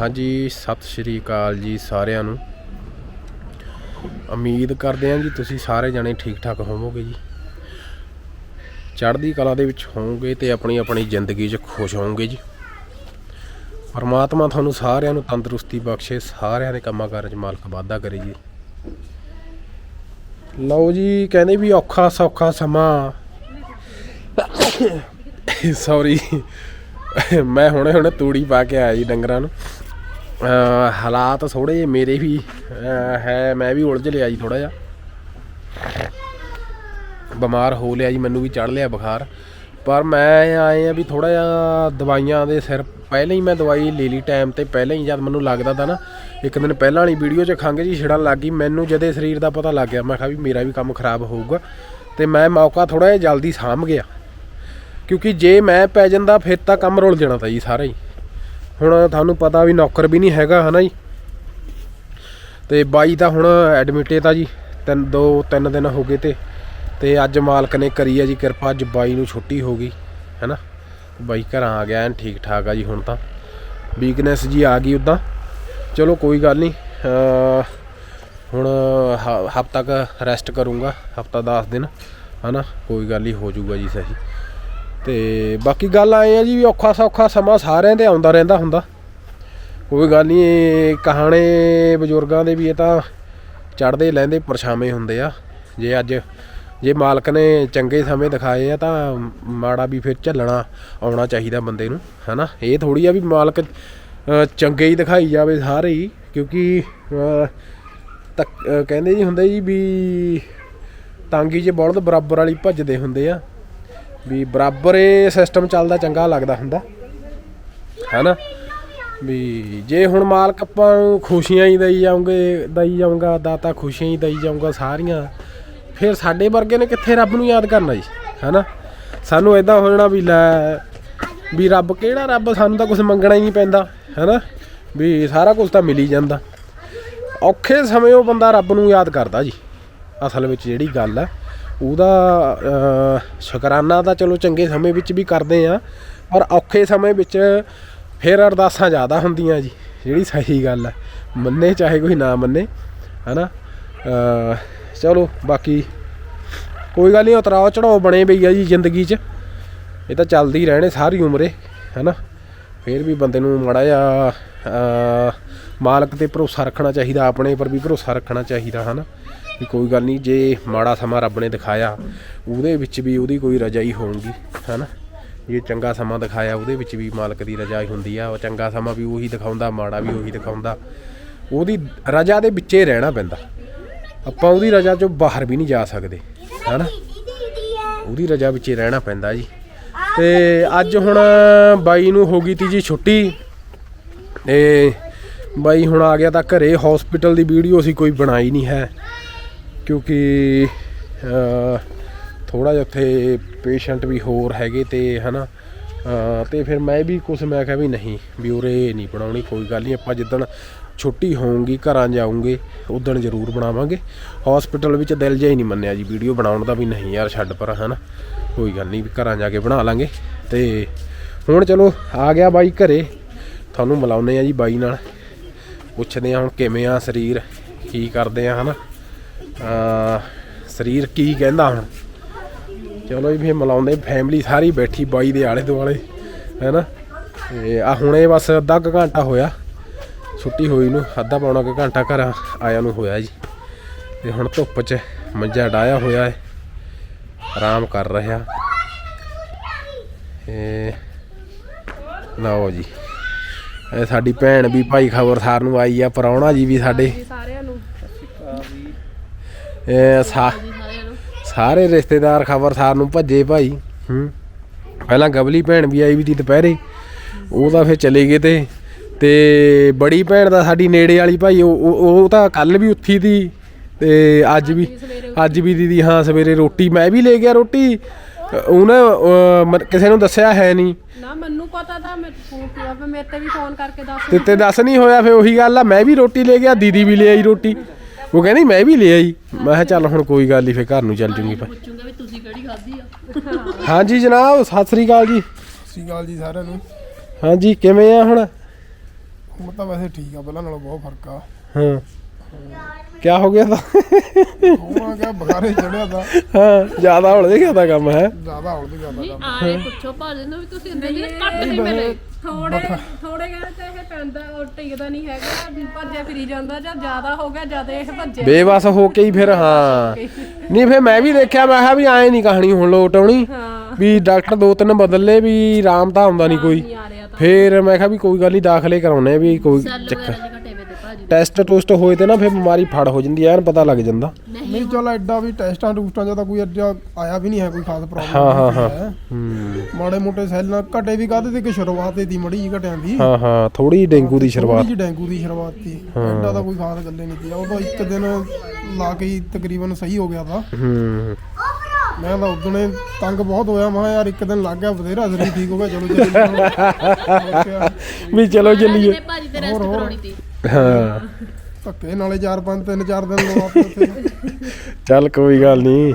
ਹਾਂਜੀ, ਸਤਿ ਸ਼੍ਰੀ ਅਕਾਲ ਜੀ ਸਾਰਿਆਂ ਨੂੰ। ਉਮੀਦ ਕਰਦੇ ਹਾਂ ਜੀ ਤੁਸੀਂ ਸਾਰੇ ਜਣੇ ਠੀਕ ਠਾਕ ਹੋਵੋਗੇ ਜੀ। ਚੜ੍ਹਦੀ ਕਲਾ ਦੇ ਵਿੱਚ ਹੋਵੋਗੇ ਤੇ ਆਪਣੀ ਆਪਣੀ ਜ਼ਿੰਦਗੀ 'ਚ ਖੁਸ਼ ਹੋਵੋਗੇ ਜੀ। ਪਰਮਾਤਮਾ ਤੁਹਾਨੂੰ ਸਾਰਿਆਂ ਨੂੰ ਤੰਦਰੁਸਤੀ ਬਖਸ਼ੇ, ਸਾਰਿਆਂ ਦੇ ਕੰਮਾਂ ਕਾਰਾਂ 'ਚ ਮਾਲਕ ਵਾਧਾ ਕਰੇ ਜੀ। ਲਓ ਜੀ, ਕਹਿੰਦੇ ਵੀ ਔਖਾ ਸੌਖਾ ਸਮਾਂ। ਸੌਰੀ ਮੈਂ ਹੁਣੇ ਹੁਣੇ ਤੂੜੀ ਪਾ ਕੇ ਆਇਆ ਜੀ ਡੰਗਰਾਂ ਨੂੰ। ਹਾਲਾਤ ਥੋੜੇ ਜਿਹੇ ਮੇਰੇ ਵੀ ਹੈ, ਮੈਂ ਵੀ ਉਲਝ ਲਿਆ ਜੀ ਥੋੜਾ ਜਿਹਾ। ਬਿਮਾਰ ਹੋ ਲਿਆ ਜੀ, ਮੈਨੂੰ ਵੀ ਚੜ ਲਿਆ ਬੁਖਾਰ। ਪਰ ਮੈਂ ਆਏ ਆ ਵੀ ਥੋੜਾ ਜਿਹਾ ਦਵਾਈਆਂ ਦੇ ਸਿਰ, ਪਹਿਲਾਂ ਹੀ ਮੈਂ ਦਵਾਈ ਲੈ ਲਈ ਟਾਈਮ ਤੇ, ਪਹਿਲਾਂ ਹੀ ਜਦ ਮੈਨੂੰ ਲੱਗਦਾ ਤਾਂ ਨਾ, ਇੱਕ ਦਿਨ ਪਹਿਲਾਂ ਵਾਲੀ ਵੀਡੀਓ 'ਚ ਖੰਘ ਜੀ ਛਿੜਨ ਲੱਗ ਗਈ, ਮੈਨੂੰ ਜਦੇ ਸਰੀਰ ਦਾ ਪਤਾ ਲੱਗ ਗਿਆ, ਮੈਂ ਕਿਹਾ ਵੀ ਮੇਰਾ ਵੀ ਕੰਮ ਖਰਾਬ ਹੋਊਗਾ। ਤੇ ਮੈਂ ਮੌਕਾ ਥੋੜਾ ਜਿਹਾ ਜਲਦੀ ਸਾਂਭ ਗਿਆ। ਕਿਉਂਕਿ ਜੇ ਮੈਂ ਪੈ ਜਾਂਦਾ, ਫਿਰ ਤਾਂ ਕੰਮ ਰੁਲ ਜਾਣਾ ਤਾਂ ਜੀ, ਸਾਰਾ ਹੀ। ਹੁਣ ਤੁਹਾਨੂੰ ਪਤਾ ਵੀ ਨੌਕਰ ਵੀ ਨਹੀਂ ਹੈਗਾ, ਹਨਾ ਜੀ? ਤੇ ਬਾਈ ਤਾਂ ਹੁਣ ਐਡਮਿਟੇ ਤਾਂ ਜੀ, ਤਿੰਨ, ਦੋ, ਤਿੰਨ ਦਿਨ ਹੋ ਗਏ ਤੇ ਤੇ ਅੱਜ ਮਾਲਕ ਨੇ ਕਰੀ ਆ ਜੀ ਕਿਰਪਾ, ਅੱਜ ਬਾਈ ਨੂੰ ਛੁੱਟੀ ਹੋ ਗਈ, ਹੈਨਾ? ਬਾਈ ਘਰਾਂ ਆ ਗਿਆ, ਐਨ ਠੀਕ ਠਾਕ ਆ ਜੀ ਹੁਣ ਤਾਂ। ਵੀਕਨੈਸ ਜੀ ਆ ਗਈ ਉਦਾਂ। ਚਲੋ ਕੋਈ ਗੱਲ ਨਹੀਂ, ਅਹ, ਹੁਣ ਹਫਤਾ ਕ ਰੈਸਟ ਕਰੂੰਗਾ, ਹਫਤਾ 10 ਦਿਨ, ਹਨਾ? ਕੋਈ ਗੱਲ ਨਹੀਂ, ਹੋ ਜਾਊਗਾ ਜੀ ਸਹੀ। ਤੇ ਬਾਕੀ ਗੱਲ ਆਏ ਆ ਜੀ ਵੀ ਔਖਾ ਸੌਖਾ ਸਮਾਂ ਸਾਰਿਆਂ ਦੇ ਆਉਂਦਾ ਰਹਿੰਦਾ ਹੁੰਦਾ। ਕੋਈ ਗੱਲ ਨਹੀਂ ਕਹਾਣੇ ਬਜ਼ੁਰਗਾਂ ਦੇ ਵੀ ਇਹ ਤਾਂ ਚੜਦੇ ਲੈਂਦੇ ਪਰਛਾਵੇਂ ਹੁੰਦੇ ਆ। ਜੇ ਅੱਜ ਜੇ ਮਾਲਕ ਨੇ ਚੰਗੇ ਸਮੇਂ ਦਿਖਾਏ ਆ ਤਾਂ ਮਾੜਾ ਵੀ ਫਿਰ ਝੱਲਣਾ ਆਉਣਾ ਚਾਹੀਦਾ ਬੰਦੇ ਨੂੰ ਹਨਾ? ਇਹ ਥੋੜੀ ਆ ਵੀ ਮਾਲਕ ਚੰਗੇ ਹੀ ਦਿਖਾਈ ਜਾਵੇ ਸਾਰੇ ਹੀ ਕਿਉਂਕਿ ਅ, ਕਹਿੰਦੇ ਜੀ ਹੁੰਦੇ ਜੀ ਵੀ ਤਾਂਗੀ 'ਚ ਬਲਦ ਬਰਾਬਰ ਵਾਲੀ ਭੱਜਦੇ ਹੁੰਦੇ ਆ। ਵੀ ਬਰਾਬਰ ਇਹ ਸਿਸਟਮ ਚੱਲਦਾ, ਚੰਗਾ ਲੱਗਦਾ ਹੁੰਦਾ। ਹੈਨਾ? ਵੀ ਜੇ ਹੁਣ ਮਾਲਕ ਆਪਾਂ ਨੂੰ ਖੁਸ਼ੀਆਂ ਹੀ ਦਈ ਜਾਉਂਗੇ ਦਈ ਜਾਊਗਾ, ਦਾਤਾ ਖੁਸ਼ੀਆਂ ਹੀ ਦਈ ਜਾਊਗਾ ਸਾਰੀਆਂ, ਫਿਰ ਸਾਡੇ ਵਰਗੇ ਨੇ ਕਿੱਥੇ ਰੱਬ ਨੂੰ ਯਾਦ ਕਰਨਾ ਜੀ? ਹੈਨਾ? ਸਾਨੂੰ ਐਦਾਂ ਹੋ ਜਾਣਾ ਵੀ ਲੈ, ਵੀ ਰੱਬ ਕਿਹੜਾ ਰੱਬ, ਸਾਨੂੰ ਤਾਂ ਕੁਝ ਮੰਗਣਾ ਹੀ ਨਹੀਂ ਪੈਂਦਾ, ਹੈਨਾ? ਵੀ ਸਾਰਾ ਕੁਝ ਤਾਂ ਮਿਲ ਹੀ ਜਾਂਦਾ। ਔਖੇ ਸਮੇਂ ਉਹ ਬੰਦਾ ਰੱਬ ਨੂੰ ਯਾਦ ਕਰਦਾ ਜੀ, ਅਸਲ ਵਿੱਚ ਜਿਹੜੀ ਗੱਲ ਹੈ। ਉਹਦਾ ਸ਼ੁਕਰਾਨਾ ਤਾਂ ਚਲੋ ਚੰਗੇ ਸਮੇਂ ਵਿੱਚ ਵੀ ਕਰਦੇ ਆ ਪਰ ਔਖੇ ਸਮੇਂ ਵਿੱਚ ਫਿਰ ਅਰਦਾਸਾਂ ਜ਼ਿਆਦਾ ਹੁੰਦੀਆਂ ਜੀ ਜਿਹੜੀ ਸਹੀ ਗੱਲ ਹੈ ਮੰਨੇ ਚਾਹੇ ਕੋਈ ਨਾ ਮੰਨੇ ਹਨਾ? ਅਹ, ਚਲੋ ਬਾਕੀ ਕੋਈ ਗੱਲ ਨਹੀਂ ਉਤਰਾਓ ਚੜਾਓ ਬਣੇ ਪਈ ਆ ਜੀ ਜ਼ਿੰਦਗੀ 'ਚ। ਇਹ ਤਾਂ ਚੱਲਦੀ ਰਹਿਣੇ ਸਾਰੀ ਉਮਰੇ ਹੈਨਾ? ਫਿਰ ਵੀ ਬੰਦੇ ਨੂੰ ਮਾੜਾ ਜਿਹਾ ਮਾਲਕ ਤੇ ਭਰੋਸਾ ਰੱਖਣਾ ਚਾਹੀਦਾ ਆਪਣੇ ਪਰ ਵੀ ਭਰੋਸਾ ਰੱਖਣਾ ਚਾਹੀਦਾ ਹਨਾ? ਵੀ ਕੋਈ ਗੱਲ ਨਹੀਂ, ਜੇ ਮਾੜਾ ਸਮਾਂ ਰੱਬ ਨੇ ਦਿਖਾਇਆ, ਉਹਦੇ ਵਿੱਚ ਵੀ ਉਹਦੀ ਕੋਈ ਰਜਾਈ ਹੀ ਹੋਊਗੀ, ਹਨਾ? ਜੇ ਚੰਗਾ ਸਮਾਂ ਦਿਖਾਇਆ, ਉਹਦੇ ਵਿੱਚ ਵੀ ਮਾਲਕ ਦੀ ਰਜਾ ਹੀ ਹੁੰਦੀ ਆ, ਉਹ ਚੰਗਾ ਸਮਾਂ ਵੀ ਉਹੀ ਦਿਖਾਉਂਦਾ, ਮਾੜਾ ਵੀ ਉਹੀ ਦਿਖਾਉਂਦਾ। ਉਹਦੀ ਰਜਾ ਦੇ ਵਿੱਚੇ ਰਹਿਣਾ ਪੈਂਦਾ। ਆਪਾਂ ਉਹਦੀ ਰਜਾ ਚੋਂ ਬਾਹਰ ਵੀ ਨਹੀਂ ਜਾ ਸਕਦੇ, ਹਨਾ? ਉਹਦੀ ਰਜਾ ਵਿੱਚ ਰਹਿਣਾ ਪੈਂਦਾ ਜੀ। ਤੇ ਅੱਜ ਹੁਣ ਬਾਈ ਨੂੰ ਹੋ ਗਈ ਤੀ ਜੀ ਛੁੱਟੀ। ਤੇ ਬਾਈ ਹੁਣ ਆ ਗਿਆ ਤਾਂ ਘਰੇ ਹਸਪੀਟਲ ਦੀ ਵੀਡੀਓ ਅਸੀਂ ਕੋਈ ਬਣਾਈ ਨਹੀਂ ਹੈ। ਕਿਉਂਕਿ ਥੋੜਾ ਜਿਹਾ ਉੱਥੇ ਪੇਸ਼ੈਂਟ ਵੀ ਹੋਰ ਹੈਗੇ ਤੇ, ਹਨਾ ਅਹ ਤੇ ਫਿਰ ਮੈਂ ਵੀ ਕੁਝ ਮੈਂ ਕਿਹਾ ਵੀ ਨਹੀਂ, ਵੀ ਉਰੇ ਨਹੀਂ ਬਣਾਉਣੀ ਕੋਈ ਗੱਲ ਨਹੀਂ, ਆਪਾਂ ਜਿੱਦਣ ਛੁੱਟੀ ਹੋਊਗੀ, ਘਰਾਂ ਜਾਊਂਗੇ, ਉਦਣ ਜ਼ਰੂਰ ਬਣਾਵਾਂਗੇ। ਹਸਪੀਟਲ ਵਿੱਚ ਦਿਲ ਜਿਹਾ ਹੀ ਨਹੀਂ ਮੰਨਿਆ ਜੀ, ਵੀਡੀਓ ਬਣਾਉਣ ਦਾ ਵੀ ਨਹੀਂ ਯਾਰ, ਛੱਡ ਪਰ, ਹਨਾ। ਕੋਈ ਗੱਲ ਨਹੀਂ ਵੀ ਘਰਾਂ ਜਾ ਕੇ ਬਣਾ ਲਾਂਗੇ। ਤੇ ਹੁਣ ਚਲੋ, ਆ ਗਿਆ ਬਾਈ ਘਰੇ। ਤੁਹਾਨੂੰ ਮਿਲਾਉਨੇ ਆ ਜੀ ਬਾਈ ਨਾਲ। ਪੁੱਛਦੇ ਆ ਹੁਣ ਕਿਵੇਂ ਆ ਸਰੀਰ, ਕੀ ਕਰਦੇ ਆ, ਹਨਾ। ਅਹ ਸਰੀਰ ਕੀ ਕਹਿੰਦਾ ਹੁਣ? ਚਲੋ ਜੀ, ਫਿਰ ਮਿਲਾਉਂਦੇ ਫੈਮਿਲੀ ਸਾਰੀ ਬੈਠੀ ਬਾਈ ਦੇ ਆਲੇ ਦੁਆਲੇ ਹੈਨਾ ਤੇ ਆ ਹੁਣੇ ਬਸ ਅੱਧਾ ਕੁ ਘੰਟਾ ਹੋਇਆ। ਛੁੱਟੀ ਹੋਈ ਨੂੰ, ਅੱਧਾ ਪੌਣਾ ਕੁ ਘੰਟਾ ਘਰ ਆਇਆ ਨੂੰ ਹੋਇਆ ਜੀ। ਤੇ ਹੁਣ ਧੁੱਪ 'ਚ ਮੰਜਾ ਡਾਇਆ ਹੋਇਆ ਹੈ। ਆਰਾਮ ਕਰ ਰਿਹਾ ਇਹ ਲਓ ਜੀ। ਇਹ ਸਾਡੀ ਭੈਣ ਵੀ ਭਾਈ ਖਬਰਸਾਰ ਨੂੰ ਆਈ ਆ, ਪਰੌਣਾ ਜੀ ਵੀ ਸਾਡੇ। ਸਾਰਿਆਂ ਨੂੰ। ਇਹ ਸਾ ਸਾਰੇ ਰਿਸ਼ਤੇਦਾਰ ਖਬਰਸਾਰ ਨੂੰ ਭੱਜੇ ਭਾਈ ਹੂੰ। ਪਹਿਲਾਂ ਗਬਲੀ ਭੈਣ ਵੀ ਆਈ ਵੀ ਤੀ ਦੁਪਹਿਰੇ ਉਹ ਤਾਂ ਫਿਰ ਚਲੇ ਗਏ ਤੇ ਤੇ ਬੜੀ ਭੈਣ ਦਾ ਸਾਡੀ ਨੇੜੇ ਵਾਲੀ ਭਾਈ ਉਹ ਉਹ- ਉਹ ਤਾਂ ਕੱਲ ਵੀ ਉੱਥੀ ਤੀ ਤੇ ਅੱਜ ਵੀ ਅੱਜ ਵੀ ਦੀਦੀ ਹਾਂ ਸਵੇਰੇ ਰੋਟੀ ਮੈਂ ਵੀ ਲੈ ਗਿਆ ਰੋਟੀ। ਉਹਨੇ ਅਹ, ਮ- ਕਿਸੇ ਨੂੰ ਦੱਸਿਆ ਹੈ ਨਹੀਂ। ਨਾ ਮੈਨੂੰ ਪਤਾ ਤਾਂ ਮੈਂ ਫੋਨ ਕੀਤਾ ਫਿਰ ਮੇਰੇ ਤੇ ਵੀ ਫੋਨ ਕਰਕੇ ਦੱਸ ਤੇ ਤੇ ਦੱਸ ਨਹੀਂ ਹੋਇਆ ਫੇ ਉਹੀ ਗੱਲ ਆ ਮੈਂ ਵੀ ਰੋਟੀ ਲੈ ਗਿਆ ਦੀਦੀ ਵੀ ਲੈ ਆਈ ਰੋਟੀ। ਉਹ ਕਹਿੰਦੀ ਮੈਂ ਵੀ ਲੈ ਆਈ ਮੈਂ ਕਿਹਾ ਚੱਲ ਹੁਣ ਕੋਈ ਗੱਲ ਨਹੀਂ ਫੇ ਘਰ ਨੂੰ ਚੱਲ ਜੂਗੀ ਭਾਈ। ਪੁੱਛੂੰਗਾ ਵੀ ਤੁਸੀਂ ਕਿਹੜੀ ਖਾਧੀ ਆ? ਹਾਂਜੀ ਜਨਾਬ ਸਤਿ ਸ੍ਰੀ ਅਕਾਲ ਜੀ। ਸਤਿ ਸ਼੍ਰੀ ਅਕਾਲ ਜੀ ਸਾਰਿਆਂ ਨੂੰ। ਹਾਂਜੀ ਕਿਵੇਂ ਆ ਹੁਣ? ਹੁਣ ਤਾਂ ਵੈਸੇ ਠੀਕ ਆ ਪਹਿਲਾਂ ਨਾਲੋਂ ਬਹੁਤ ਫ਼ਰਕ ਆ। ਹਾਂ। ਕੀ ਹੋ ਗਿਆ ਤਾਂ? ਹੁਣ ਕਿਆ ਬੁਖਾਰੇ ਚੜਿਆ ਤਾਂ। ਹਾਂ ਜ਼ਿਆਦਾ ਹੌਲ ਗਿਆ ਤਾਂ ਕੰਮ ਹੈ। ਜ਼ਿਆਦਾ ਹੌਲ ਦੀ ਗੱਲ ਆ ਆਏ ਪੁੱਛੋ ਭਾਜੀ ਨੂੰ ਵੀ ਤੁਸੀਂ ਇੰਨੇ ਦਿਨ ਕੱਟ ਨਹੀਂ ਮਿਲੇ। ਥੋੜੇ ਥੋੜੇ ਗਏ ਤੇ ਇਹ ਪੈਂਦਾ ਉਹ ਟਿਕਦਾ ਨਹੀਂ ਹੈਗਾ ਭੱਜਿਆ ਫਿਰੀ ਜਾਂਦਾ ਜਾਂ ਜ਼ਿਆਦਾ ਹੋ ਗਿਆ ਜਦ ਇਹ ਭੱਜਿਆ। ਬੇਵਸ ਹੋ ਕੇ ਹੀ ਫਿਰ ਹਾਂ। ਨਹੀਂ ਫਿਰ ਮੈਂ ਵੀ ਦੇਖਿਆ ਮੈਂ ਕਿਹਾ ਵੀ ਐ ਨਹੀਂ ਕਹਾਣੀ ਹੁਣ ਲੋਟ ਆਉਣੀ। ਹਾਂ। ਵੀ ਡਾਕਟਰ ਦੋ ਤਿੰਨ ਬਦਲ ਵੀ ਆਰਾਮ ਤਾਂ ਆਉਂਦਾ ਨਹੀਂ ਕੋਈ। ਫਿਰ ਮੈਂ ਕਿਹਾ ਵੀ ਕੋਈ ਗੱਲ ਨਹੀਂ ਦਾਖਲੇ ਕਰਾਉਣੇ ਵੀ ਕੋਈ ਚੱਕਰ। ਟੈਸਟ ਟੂਸਟ ਹੋਏ ਤੇ ਨਾ ਫਿਰ ਬਿਮਾਰੀ ਫੜ ਹੋ ਜਾਂਦੀ ਐ ਐਨ ਪਤਾ ਲੱਗ ਜਾਂਦਾ। ਨਹੀਂ ਚਲ ਐਡਾ ਵੀ ਟੈਸਟਾਂ ਟੂਸਟਾਂ ਜਾਂ ਤਾਂ ਕੋਈ ਐਡਾ ਆਇਆ ਵੀ ਨਹੀਂ ਹੈ ਕੋਈ ਖਾਸ ਪ੍ਰੋਬਲਮ ਹਾਂ, ਹਾਂ, ਹਾਂ। ਹੂੰ। ਮਾੜੇ ਮੋਟੇ ਸੈੱਲਾਂ ਘਟੇ ਵੀ ਕਾਹਦੇ ਤੇ ਕਿ ਸ਼ੁਰੂਆਤ ਦੀ ਮੜੀ ਘਟਿਆਂ ਦੀ। ਹਾਂ ਹਾਂ ਥੋੜੀ ਡੇਂਗੂ ਦੀ ਸ਼ੁਰੂਆਤ ਥੋੜੀ ਜਿਹੀ ਡੇਂਗੂ ਦੀ ਸ਼ੁਰੂਆਤ ਸੀ ਐਡਾ ਤਾਂ ਕੋਈ ਖਾਸ ਗੱਲੇ ਨਹੀਂ ਸੀ। ਉਹ ਤਾਂ ਇੱਕ ਦਿਨ ਲਾ ਕੇ ਹੀ ਤਕਰੀਬਨ ਸਹੀ ਹੋ ਗਿਆ ਤਾਂ। ਹੂੰ। ਮੈਂ ਤਾਂ ਉਦਣੇ ਤੰਗ ਬਹੁਤ ਹੋਇਆ ਮੈਂ ਕਿਹਾ ਯਾਰ ਇੱਕ ਦਿਨ ਲੱਗ ਗਿਆ ਬਥੇਰਾ ਸਰੀਰ ਠੀਕ ਹੋ ਗਿਆ ਚਲੋ ਚਲੋ ਵੀ ਚਲੋ ਚੱਲੀਏ। ਭਾਜੀ ਤੇ ਰੈਸਟ ਕਰਾਉਣੀ ਤੀ ਹਾਂ। ਧੱਕੇ ਨਾਲੇ 4 5 3 4 ਦਿਨ ਲੋ ਆਪੇ ਉੱਥੇ। ਚੱਲ ਕੋਈ ਗੱਲ ਨਹੀਂ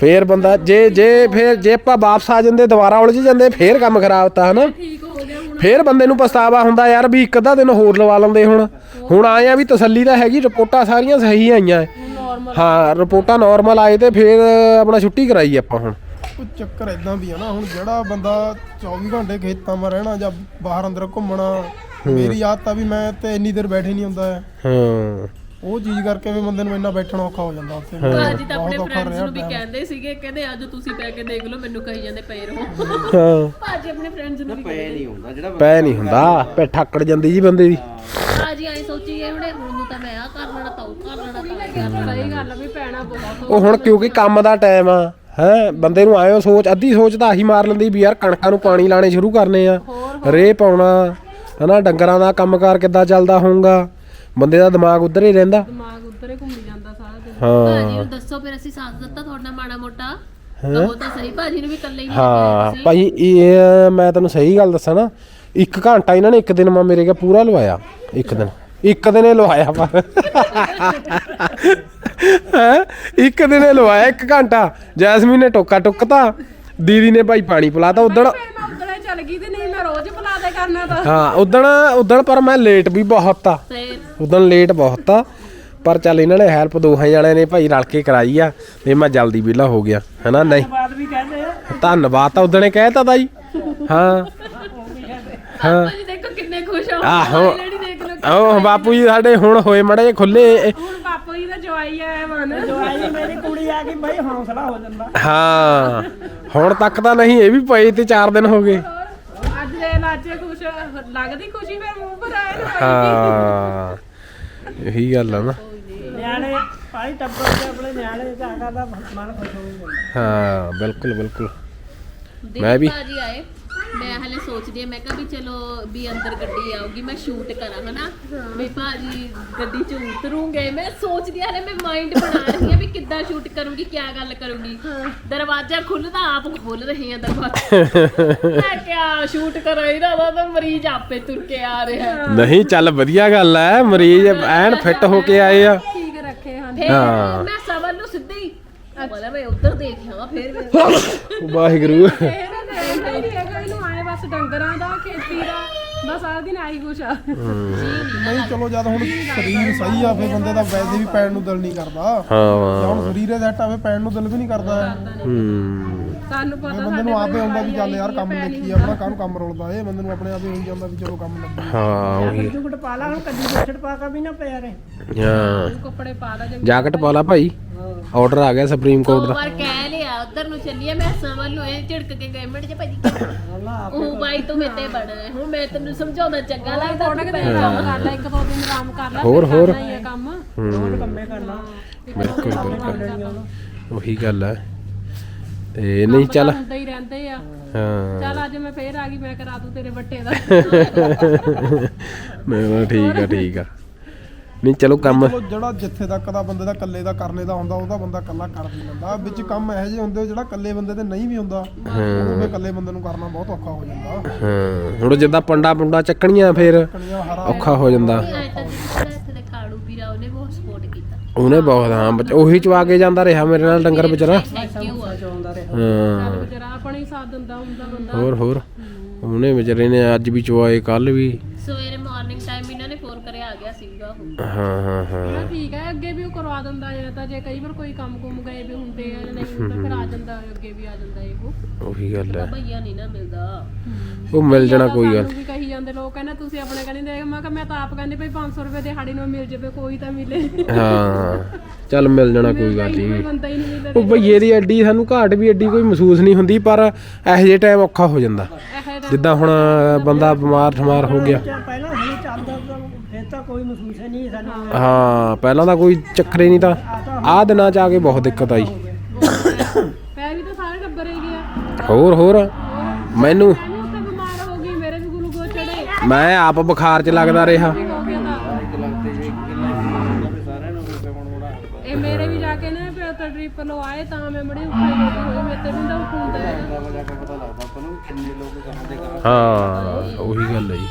ਫੇਰ ਬੰਦਾ ਜੇ ਜੇ ਫੇਰ ਜੇ ਆਪਾਂ ਵਾਪਸ ਆ ਜਾਂਦੇ ਦੁਬਾਰਾ ਉਲਝ ਜਾਂਦੇ ਫੇਰ ਕੰਮ ਖਰਾਬ ਤਾਂ ਹਨਾ? ਠੀਕ ਹੋ ਗਿਆ ਹੁਣ। ਫੇਰ ਬੰਦੇ ਨੂੰ ਪਛਤਾਵਾ ਹੁੰਦਾ ਯਾਰ ਵੀ ਇੱਕ ਅੱਧਾ ਦਿਨ ਹੋਰ ਲਵਾ ਲੈਂਦੇ ਹੁਣ। ਹੁਣ ਆਏ ਆ ਵੀ ਤਸੱਲੀ ਤਾਂ ਹੈਗੀ ਰਿਪੋਰਟਾਂ ਸਾਰੀਆਂ ਸਹੀ ਆਈਆਂ। ਨਾਰਮਲ ਹਾਂ ਰਿਪੋਰਟਾਂ ਨਾਰਮਲ ਆਏ ਤੇ ਫੇਰ ਆਪਣਾ ਛੁੱਟੀ ਕਰਾਈ ਆਪਾਂ ਹੁਣ। ਉਹ ਚੱਕਰ ਇਦਾਂ ਵੀ ਆ ਨਾ ਹੁਣ ਜਿਹੜਾ ਬੰਦਾ 24 ਘੰਟੇ ਖੇਤਾਂ 'ਮਾ ਰਹਿਣਾ ਜਾਂ ਬਾਹਰ ਅੰਦਰ ਘੁੰਮਣਾ ਮੇਰੀ ਆਦਤ ਆ ਵੀ ਮੈਂ ਤੇ ਇੰਨੀ ਦੇਰ ਬੈਠੇ ਨਹੀਂ ਹੁੰਦਾ ਹੈ। ਹਾਂ। ਉਹ ਚੀਜ਼ ਕਰਕੇ ਵੀ ਬੰਦੇ ਨੂੰ ਇੰਨਾ ਬੈਠਣਾ ਔਖਾ ਹੋ ਜਾਂਦਾ ਉੱਥੇ। ਭਾਜੀ ਤਾਂ ਆਪਣੇ ਫਰੈਂਡਸ ਰਿਹਾ ਨੂੰ ਵੀ। ਕਹਿੰਦੇ ਸੀਗੇ ਕਹਿੰਦੇ ਅੱਜ ਤੁਸੀਂ ਪੈ ਕੇ ਦੇਖ ਲਓ ਮੈਨੂੰ ਕਹੀ ਜਾਂਦੇ ਪਏ ਰਹੋ। ਹਾਂ। ਭਾਜੀ ਆਪਣੇ ਫਰੈਂਡਸ ਨੂੰ ਵੀ ਪੈ ਨਹੀਂ ਹੁੰਦਾ ਜਿਹੜਾ ਪੈ ਨਹੀਂ ਹੁੰਦਾ ਪੈ ਠਾਕੜ ਜਾਂਦੀ ਜੀ ਬੰਦੇ ਦੀ। ਭਾਜੀ ਐ ਸੋਚੀ ਗਏ ਹੁਣੇ ਹੁਣ ਨੂੰ ਤਾਂ ਮੈਂ ਆ ਕਰ ਲੈਣਾ ਤਾਂ ਉਹ ਕਰ ਲੈਣਾ ਤਾਂ ਸਹੀ ਗੱਲ ਵੀ ਪੈਣਾ ਬਹੁਤ ਉਹ ਹੁਣ ਕਿਉਂਕਿ ਕੰਮ ਦਾ ਟਾਈਮ ਆ ਹੈ ਬੰਦੇ ਨੂੰ ਆਇਓ ਸੋਚ ਅੱਧੀ ਸੋਚ ਤਾਂ ਆਹੀ ਮਾਰ ਲੈਂਦੀ ਵੀ ਯਾਰ ਕਣਕਾਂ ਨੂੰ ਪਾਣੀ ਲਾਣੇ ਸ਼ੁਰੂ ਕਰਨੇ ਆ ਰੇ ਪਾਉਣਾ ਹਨਾ ਡੰਗਰਾਂ ਦਾ ਕੰਮਕਾਰ ਕਿੱਦਾਂ ਚੱਲਦਾ ਹੋਊਗਾ? ਬੰਦੇ ਦਾ ਦਿਮਾਗ ਉਧਰ ਹੀ ਰਹਿੰਦਾ। ਦਿਮਾਗ ਉੱਧਰ ਹੀ ਘੁੰਮੀ ਜਾਂਦਾ ਸਾਰਾ ਦਿਨ। ਹਾਂ। ਭਾਜੀ ਨੂੰ ਦੱਸੋ ਫਿਰ ਅਸੀਂ ਸਾਥ ਦਿੱਤਾ ਤੁਹਾਡਾ ਮਾੜਾ ਮੋਟਾ? ਕਹੋ ਤਾਂ ਸਹੀ ਭਾਜੀ ਨੂੰ ਵੀ ਇਕੱਲੇ ਹੀ ਹਾਂ ਭਾਈ ਇਹ ਮੈਂ ਤੈਨੂੰ ਸਹੀ ਗੱਲ ਦੱਸਾਂ ਨਾ ਇੱਕ ਘੰਟਾ ਇਹਨਾਂ ਨੇ ਇੱਕ ਦਿਨ ਮਾ ਮੇਰੇ ਕੇ ਪੂਰਾ ਲਵਾਇਆ ਇੱਕ ਦਿਨ। ਇੱਕ ਦਿਨ ਹੀ ਲਵਾਇਆ ਪਰ। ਹੈਂ? ਇੱਕ ਦਿਨ ਹੀ ਲਵਾਇਆ ਇੱਕ ਘੰਟਾ। ਜੈਸਮੀਨ ਨੇ ਟੋਕਾ ਟੁੱਕਤਾ। ਦੀਦੀ ਨੇ ਭਾਈ ਪਾਣੀ ਪਿਲਾਤਾ ਉਦਣ। ਫਿਰ ਮੈਂ ਉੱਧਰ ਚੱਲ ਗਈ ਤੇ ਨਹੀਂ ਮੈਂ ਰੋਜ਼ ਬੁਲਾ ਦੇ ਕਰਨਾ ਤਾਂ। ਹਾਂ ਉਦਣ ਉਦਣ ਪਰ ਮੈਂ ਲੇਟ ਵੀ ਬਹੁਤ ਆ। ਉਦਣ ਲੇਟ ਬਹੁਤ ਆ। ਪਰ ਚੱਲ ਇਹਨਾਂ ਨੇ ਹੈਲਪ ਦੋਹਾਂ ਜਣਿਆਂ ਨੇ ਭਾਈ ਰਲ ਕੇ ਕਰਾਈ ਆ। ਤੇ ਮੈਂ ਜਲਦੀ ਵਿਹਲਾ ਹੋ ਗਿਆ ਹਨਾ? ਨਹੀਂ। ਧੰਨਵਾਦ ਤਾਂ ਉਦਣੇ ਕਹਿਤਾ ਤਾਈ। ਹਾਂ। ਹਾਂ। ਭਾਜੀ ਦੇਖੋ ਕਿੰਨੇ ਖੁਸ਼ ਹੋ। ਆਹੋ। ਲੜੀ ਦੇਖ ਲਓ ਉਹ ਬਾਪੂ ਜੀ ਸਾਡੇ ਹੁਣ ਹੋਏ ਮੜੇ ਖੁੱਲੇ ਹੁਣ ਬਾਪੂ ਜੀ ਦਾ ਜਵਾਈ ਆਇਆ ਮਨ। ਜਵਾਈ ਮੇਰੀ ਆ ਗਈ ਬਈ ਹੌਸਲਾ ਹੋ ਜਾਂਦਾ। ਹਾਂ ਹੁਣ ਤੱਕ ਤਾਂ ਨਹੀਂ ਇਹ ਵੀ ਪਏ ਤੇ 4 ਦਿਨ ਹੋ ਗਏ। ਅੱਜ ਦੇ ਲਾਜੇ ਖੁਸ਼ ਲੱਗਦੀ ਖੁਸ਼ੀ ਫਿਰ ਮੂੰਹ ਪਰ ਆਏ ਨਾ ਹਾਂ ਇਹੀ ਗੱਲ ਆ ਨਾ। ਨਿਆਣੇ ਪਾਈ ਟੱਬਰ ਦੇ ਆਪਣੇ ਨਿਆਣੇ ਜਾਗਾ ਦਾ ਮਨ ਖੁਸ਼ ਹੋ ਜਾਂਦਾ ਹਾਂ ਬਿਲਕੁਲ ਬਿਲਕੁਲ। ਮੈਂ ਵੀ- ਭਾਜੀ ਆਏ। ਮੈਂ ਹਲੇ ਸੋਚਦੀ ਆ ਮੈਂ ਕਿਹਾ ਵੀ ਚਲੋ ਵੀ ਅੰਦਰ ਗੱਡੀ ਆਊਗੀ ਮੈਂ ਸ਼ੂਟ ਕਰਾਂ ਹਨਾ? ਵੀ ਭਾਜੀ ਗੱਡੀ ਚ ਉਤਰੂਗੇ। ਮੈਂ ਸੋਚਦੀ ਆ ਹਲੇ ਮੈਂ ਮਾਈਂਡ ਬਣਾ ਰਹੀ ਆ ਵੀ ਕਿੱਦਾਂ ਸ਼ੂਟ ਕਰੂੰਗੀ ਕੀ ਗੱਲ ਕਰੂੰਗੀ। ਦਰਵਾਜ਼ਾ ਖੁੱਲਦਾ ਆਪ ਖੋਲ ਰਹੀ ਆ ਦਰਵਾਜ਼ਾ। ਮੈਂ ਕਿਆ ਸ਼ੂਟ ਕਰ ਰਹੀ ਨਾ ਉਹਦਾ ਤਾਂ ਮਰੀਜ਼ ਆਪੇ ਤੁਰ ਕੇ ਆ ਰਿਹਾ ਨਹੀਂ ਚੱਲ ਵਧੀਆ ਗੱਲ ਐ ਮਰੀਜ਼ ਐਨ ਫਿੱਟ ਹੋ ਕੇ ਆਏ ਆ। ਠੀਕ ਰੱਖੇ ਹਨ। ਹਾਂ। ਮੈਂ ਸਵਰ ਨੂੰ ਸਿੱਧੇ ਹੀ ਬੋਲਾ ਮੈਂ ਉੱਧਰ ਦੇਖਿਆ ਫਿਰ ਵਾਹਿਗੁਰੂ ਇਹ ਨਾ ਦੇਖਦਾ ਹੀ ਨਹੀਂ ਹੈਗਾ ਇਹਨੂੰ ਆਏ ਬਸ ਡੰਗਰਾਂ ਦਾ ਖੇਤੀ ਦਾ ਬਸ ਸਾਰਾ ਦਿਨ ਆਹੀ ਕੁਛ ਆ। ਨਹੀਂ ਚਲੋ ਜਦ ਹੁਣ ਸਰੀਰ ਸਹੀ ਆ ਫੇ ਬੰਦੇ ਦਾ ਵੈਸੇ ਵੀ ਪੈਣ ਨੂੰ ਦਿਲ ਨਹੀਂ ਕਰਦਾ। ਜਾਂ ਹਾਂ। ਹੁਣ ਸਰੀਰੇ ਸੈੱਟ ਆਵੇ ਪੈਣ ਨੂੰ ਦਿਲ ਵੀ ਨਹੀਂ ਕਰਦਾ। ਹੈ। ਹੂੰ ਸਾਨੂੰ ਪਤਾ ਬੰਦੇ ਨੂੰ ਆਪੇ ਆਉਂਦਾ ਵੀ ਚੱਲ ਯਾਰ ਕੰਮ ਦੇਖੀ ਆਪਣਾ ਕਾਹਨੂੰ ਕੰਮ ਰੋਲਦਾ ਏ ਬੰਦੇ ਨੂੰ ਆਪਣੇ ਆਪੇ ਹੋਈ ਜਾਂਦਾ ਵੀ ਚਲੋ ਕੰਮ ਲੱਗੀ। ਹਾਂ ਉਹੀ। ਜੁਗਟ ਪਾ ਲਾ ਹੁਣ ਕੱਦੀ ਬੱਛੜ ਪਾ ਕੇ ਵੀ ਨਾ ਪਿਆ ਰੇ ਹਾਂ। ਕੱਪੜੇ ਪਾ ਲਾ ਜੰਗ ਜਾਕਟ ਪਾ ਲਾ ਭਾਈ। ਆਰਡਰ ਆ ਗਿਆ ਸੁਪਰੀਮ ਕੋਰਟ ਦਾ ਵਾਰ ਕਹਿ ਲਿਆ ਉਧਰ ਨੂੰ ਚੱਲੀਏ ਮੈਂ ਸਵਰ ਨੂੰ ਇਹ ਝਿੜਕ ਕੇ ਗਏ ਮਿੰਟ ਚ ਭਾਜੀ ਉਹ ਬਾਈ ਤੂੰ ਮੇਤੇ ਬੜਾ ਹੈ ਹੁਣ ਮੈਂ ਤੈਨੂੰ ਸਮਝਾਉਂਦਾ ਚੰਗਾ ਲੱਗਦਾ ਥੋੜਾ ਕਿ ਦਿਨ ਆਰਾਮ ਕਰ ਲੈ ਇੱਕ ਦੋ ਦਿਨ ਆਰਾਮ ਕਰ ਲੈ ਹੋਰ, ਹੋਰ। ਕੰਮ। ਹੂੰ। ਕੰਮੇ ਕਰਨਾ ਬਿਲਕੁਲ ਬਿਲਕੁਲ। ਉਹੀ ਗੱਲ ਹੈ। ਤੇ ਨਹੀਂ ਚੱਲ। ਹੁੰਦਾ ਹੀ ਰਹਿੰਦੇ ਆ। ਹਾਂ। ਚੱਲ ਅੱਜ ਮੈਂ ਫੇਰ ਆ ਗਈ ਮੈਂ ਕਰਾ ਦੂੰ ਤੇਰੇ ਵੱਟੇ ਦਾ। ਮੈਂ ਠੀਕ ਆ ਠੀਕ ਆ। ਨਹੀਂ ਚਲੋ ਕੰਮ ਚਲੋ ਜਿਹੜਾ ਜਿੱਥੇ ਤੱਕ ਦਾ ਬੰਦੇ ਦਾ ਇਕੱਲੇ ਦਾ ਕਰਨੇ ਦਾ ਹੁੰਦਾ ਉਹਦਾ ਬੰਦਾ ਇਕੱਲਾ ਕਰ ਵੀ ਲੈਂਦਾ। ਵਿੱਚ ਕੰਮ ਇਹੋ ਜਿਹੇ ਹੁੰਦੇ ਜਿਹੜਾ ਇਕੱਲੇ ਬੰਦੇ ਤੇ ਨਹੀਂ ਵੀ ਹੁੰਦਾ ਉਹ ਇਕੱਲੇ ਬੰਦੇ ਨੂੰ ਕਰਨਾ ਬਹੁਤ ਔਖਾ ਹੋ ਜਾਂਦਾ। ਹਾਂ। ਹੁਣ ਜਿੱਦਾਂ ਪੰਡਾ ਪੁੰਡਾ ਚੱਕਣੀਆਂ ਫੇਰ ਔਖਾ ਹੋ ਜਾਂਦਾ। ਕਾਲੂ ਵੀਰਾ ਉਹਨੇ ਬਹੁਤ ਸਪੋਰਟ ਕੀਤਾ। ਉਹਨੇ ਬਹੁਤ ਹਾਂ ਬੱਚ- ਉਹੀ ਚਵਾ ਕੇ ਜਾਂਦਾ ਰਿਹਾ ਮੇਰੇ ਨਾਲ ਡੰਗਰ ਵਿਚਾਰਾ। ਹਾਂ। ਜਰਾ ਆਪਣਾ ਹੀ ਸਾਥ ਦਿੰਦਾ ਹੁੰਦਾ ਬੰਦਾ। ਹੋਰ ਹੋਰ। ਉਹਨੇ ਵਿਚਾਰੇ ਨੇ ਅੱਜ ਵੀ ਚਵਾਏ ਕੱਲ ਵੀ। ਸਵੇਰੇ ਹਾਂ ਹਾਂ ਹਾਂ। ਹਾਂ ਠੀਕ ਹੈ ਅੱਗੇ ਵੀ ਉਹ ਕਰਵਾ ਦਿੰਦਾ ਹੈ ਤਾਂ ਜੇ ਕਈ ਵਾਰ ਕੋਈ ਕੰਮ ਕੁਮ ਗਏ ਵੀ ਹੁੰਦੇ ਆ ਨਹੀਂ ਤਾਂ ਫਿਰ ਆ ਜਾਂਦਾ ਹੈ, ਅੱਗੇ ਵੀ ਆ ਜਾਂਦਾ ਹੈ ਉਹ। ਉਹੀ ਗੱਲ ਹੈ। ਭਈਆ ਨਹੀਂ ਨਾ ਮਿਲਦਾ। ਉਹ ਮਿਲ ਜਾਣਾ ਕੋਈ ਗੱਲ। ਸਾਨੂੰ ਵੀ ਕਹੀ ਜਾਂਦੇ ਲੋਕ ਕਹਿੰਦੇ ਤੁਸੀਂ ਆਪਣੇ ਕਹਿੰਦੇ ਦੇਖ ਮੈਂ ਕਿਹਾ ਮੈਂ ਤਾਂ ਆਪ ਕਹਿੰਦੀ ਭਈ 500 ਰੁਪਏ ਦਿਹਾੜੀ ਨੂੰ ਮਿਲ ਜਾਵੇ ਕੋਈ ਤਾਂ ਮਿਲੇ। ਹਾਂ। ਚੱਲ ਮਿਲ ਜਾਣਾ ਕੋਈ ਗੱਲ ਕੋਈ ਨਹੀਂ ਬੰਦਾ ਹੀ ਨਹੀਂ ਮਿਲੇ ਉਹ ਭਈਏ ਦੀ ਐਡੀ ਸਾਨੂੰ ਘਾਟ ਵੀ ਐਡੀ ਕੋਈ ਮਹਿਸੂਸ ਨਹੀਂ ਹੁੰਦੀ ਪਰ ਇਹੋ ਜਿਹੇ ਟਾਈਮ ਔਖਾ ਹੋ ਜਾਂਦਾ। ਇਹ ਜਿੱਦਾਂ ਹੁਣ ਬੰਦਾ ਬਿਮਾਰ ਠਮਾਰ ਹੋ ਗਿਆ। ਪਹਿਲਾਂ ਹਲੇ ਚੱਲਦਾ ਤਾਂ ਫਿਰ ਤਾਂ ਕੋਈ ਮਹਿਸੂਸ ਹੀ ਨਹੀਂ ਸਾਨੂੰ। ਹਾਂ ਪਹਿਲਾਂ ਤਾਂ ਕੋਈ ਚੱਕਰ ਹੀ ਨਹੀਂ ਤਾਂ। ਆਹ ਦਿਨਾਂ ਚ ਆ ਕੇ ਬਹੁਤ ਦਿੱਕਤ ਆਈ। ਪੈ ਵੀ ਤਾਂ ਸਾਰੇ ਟੱਬਰ ਹੀ ਗਿਆ। ਹੋਰ ਹੋਰ? ਮੈਨੂੰ? ਮੈਂ ਵੀ ਉੱਤੇ ਬਿਮਾਰ ਹੋ ਗਈ ਮੇਰੇ ਵੀ ਗਲੂਕੋਜ਼ ਚੜੇ ਮੈਂ ਆਪ ਬੁਖਾਰ ਚ ਲੱਗਦਾ ਰਿਹਾ। ਹੋ ਗਿਆ ਤਾਂ। ਇਹ ਮੇਰੇ ਵੀ ਜਾ ਕੇ ਨਾ ਫਿਰ ਤਾਂ ਟ੍ਰਿਪ ਲਵਾਏ ਤਾਂ ਮੈਂ ਮੜੀ ਉੱਪਰ ਗਈ ਹੋਈ ਮੇਰੇ ਤੇ ਵੀ ਤਾਂ ਹੁੰਦਾ ਹੈ। ਹਾਂ ਉਹੀ ਗੱਲ ਹੈ ਜੀ।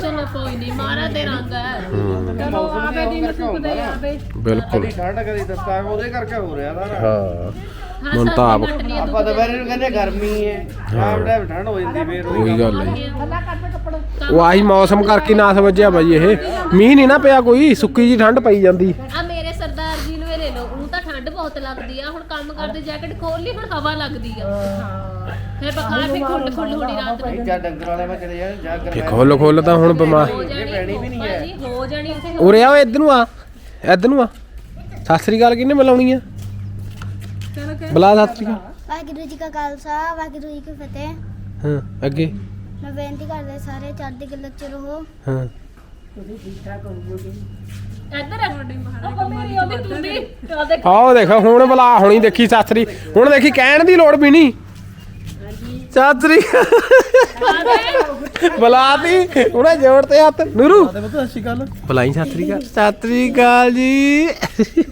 ਚਲੋ ਕੋਈ ਨਹੀਂ ਮਾਰਾ ਤੇ ਰੰਗ ਹੈ ਚਲੋ ਆਵੇ ਦਿਨ ਸੁੱਕਦੇ ਆਵੇ ਬਿਲਕੁਲ। ਠੰਡ ਕਦੀ ਤੱਤਾ ਉਹਦੇ ਕਰਕੇ ਹੋ ਰਿਹਾ ਦਾ ਹਾਂ। ਮਨ ਤਾਂ ਆਪ ਆਪਾਂ ਦੁਪਹਿਰੇ ਨੂੰ ਕਹਿੰਦੇ ਗਰਮੀ ਹੈ। ਸ਼ਾਮ ਟਾਈਮ ਠੰਡ ਹੋ ਜਾਂਦੀ ਫੇਰ ਉਹੀ ਗੱਲ ਹੈ ਜੀ। ਉਹ ਆਹੀ ਮੌਸਮ ਕਰਕੇ ਨਾ ਸਮਝਿਆ ਬਾਈ ਇਹ। ਮੀਂਹ ਨਹੀਂ ਨਾ ਪਿਆ ਕੋਈ ਸੁੱਕੀ ਜੀ ਠੰਡ ਪਈ ਜਾਂਦੀ। ਆ ਮੇਰੇ ਸਰਦਾਰ ਜੀ ਨੂੰ ਇਹ ਲੈ ਲਓ ਉਹ ਤਾਂ ਠੰਡ ਬਹੁਤ ਲੱਗਦੀ ਆ। ਹੁਣ ਕੰਮ ਕਰਦੇ ਜੈਕਟ ਖੋਲ ਲਈ ਹੁਣ ਹਵਾ ਲੱਗਦੀ ਆ। ਫਿਰ ਬਖਾਰ ਖੁੱਲ ਖੁੱਲ ਹੋਣੀ ਰਾਤ ਨੂੰ। ਜਾਂ ਡੰਗਰ ਵਾਲੇ ਮੈਂ ਚਲੇ ਜਾਣ ਜਾਂ ਫੇ ਖੋਲ ਖੋਲ ਤਾਂ ਹੁਣ ਬਿਮਾਰ। ਹੋ ਜਾਣੀ ਵੀ ਨਹੀਂ ਹੈ। ਹੋ ਜਾਣੀ ਉੱਥੇ ਉਰੇ ਆ ਇੱਧਰ ਨੂੰ ਆ। ਇੱਧਰ ਨੂੰ ਆ। ਸਤਿ ਸ੍ਰੀ ਅਕਾਲ ਕਿਹਨੇ ਮਿਲਾਉਣੀ ਆ? ਚਲੋ ਕਿ ਬੁਲਾ ਸਤਿ ਸ੍ਰੀ ਅਕਾਲ। ਵਾਹਿਗੁਰੂ ਜੀ ਕਾ ਖਾਲਸਾ ਵਾਹਿਗੁਰੂ ਜੀ ਕੀ ਫਤਿਹ। ਹਾਂ ਅੱਗੇ। ਮੈਂ ਬੇਨਤੀ ਕਰਦੇ ਸਾਰੇ ਚੜ੍ਹਦੀ ਕਲਾ ਚ ਰਹੋ। ਹਾਂ। ਇੱਧਰ ਉਹ ਮੇਰੀ ਉਹਦੀ ਤੁੰਦੀ ਆ ਦੇਖ। ਆਓ ਦੇਖੋ ਹੁਣ ਬੁਲਾ ਹੁਣੀ ਦੇਖੀ ਸਤਿ ਸ੍ਰੀ ਹੁਣ ਦੇਖੀ ਕਹਿਣ ਦੀ ਲੋੜ ਵੀ ਨਹੀਂ। ਅਕਾਲ ਬੁਲਾਤੀ। ਉਹਨੇ ਜੋੜ ਤੇ ਹੱਥ। ਨੂਰੂ। ਬੁਲਾਈ ਸਤਿ ਸ੍ਰੀ ਅਕਾਲ ਸਤਿ ਸ੍ਰੀ ਅਕਾਲ ਜੀ।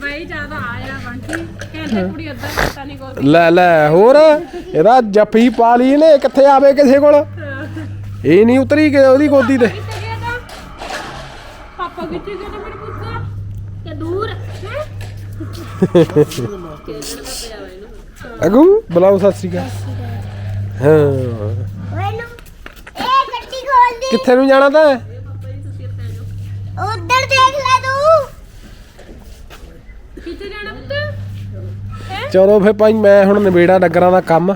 ਬਈ ਜ਼ਿਆਦਾ ਆਇਆ ਬੰਟੀ ਕਹਿੰਦੇ ਕੁੜੀ ਅੱਧਾ ਪਤਾ ਨਹੀਂ ਕੋਈ ਲੈ ਲੈ ਹੋਰ। ਇਹਦਾ ਜੱਫੀ ਪਾ ਲਈ ਨੇ ਕਿੱਥੇ ਆਵੇ ਕਿਸੇ ਕੋਲ? ਇਹ ਨਹੀਂ ਉਤਰੀ ਕਿ ਉਹਦੀ ਗੋਦੀ ਤੇ। ਪਾਪਾ ਕਿੱਥੇ ਗਏ ਨੇ? ਮੇਰੇ ਪੁੱਤ ਤੇ ਦੂਰ। ਅਗੂ ਬੁਲਾਓ ਸਤਿ ਸ੍ਰੀ ਅਕਾਲ। ਹਾਂ। ਮੈਨੂੰ ਇਹ ਗੱਡੀ ਖੋਲ ਦੀ। ਕਿੱਥੇ ਨੂੰ ਜਾਣਾ ਤਾਂ? ਉਧਰ ਦੇਖ ਲੈ ਤੂੰ। ਕਿੱਥੇ ਜਾਣਾ ਪੁੱਤ? ਚਲੋ ਫੇ ਭਾਈ ਮੈਂ ਹੁਣ ਨਿਬੇੜਾ ਡੱਗਰਾਂ ਦਾ ਕੰਮ।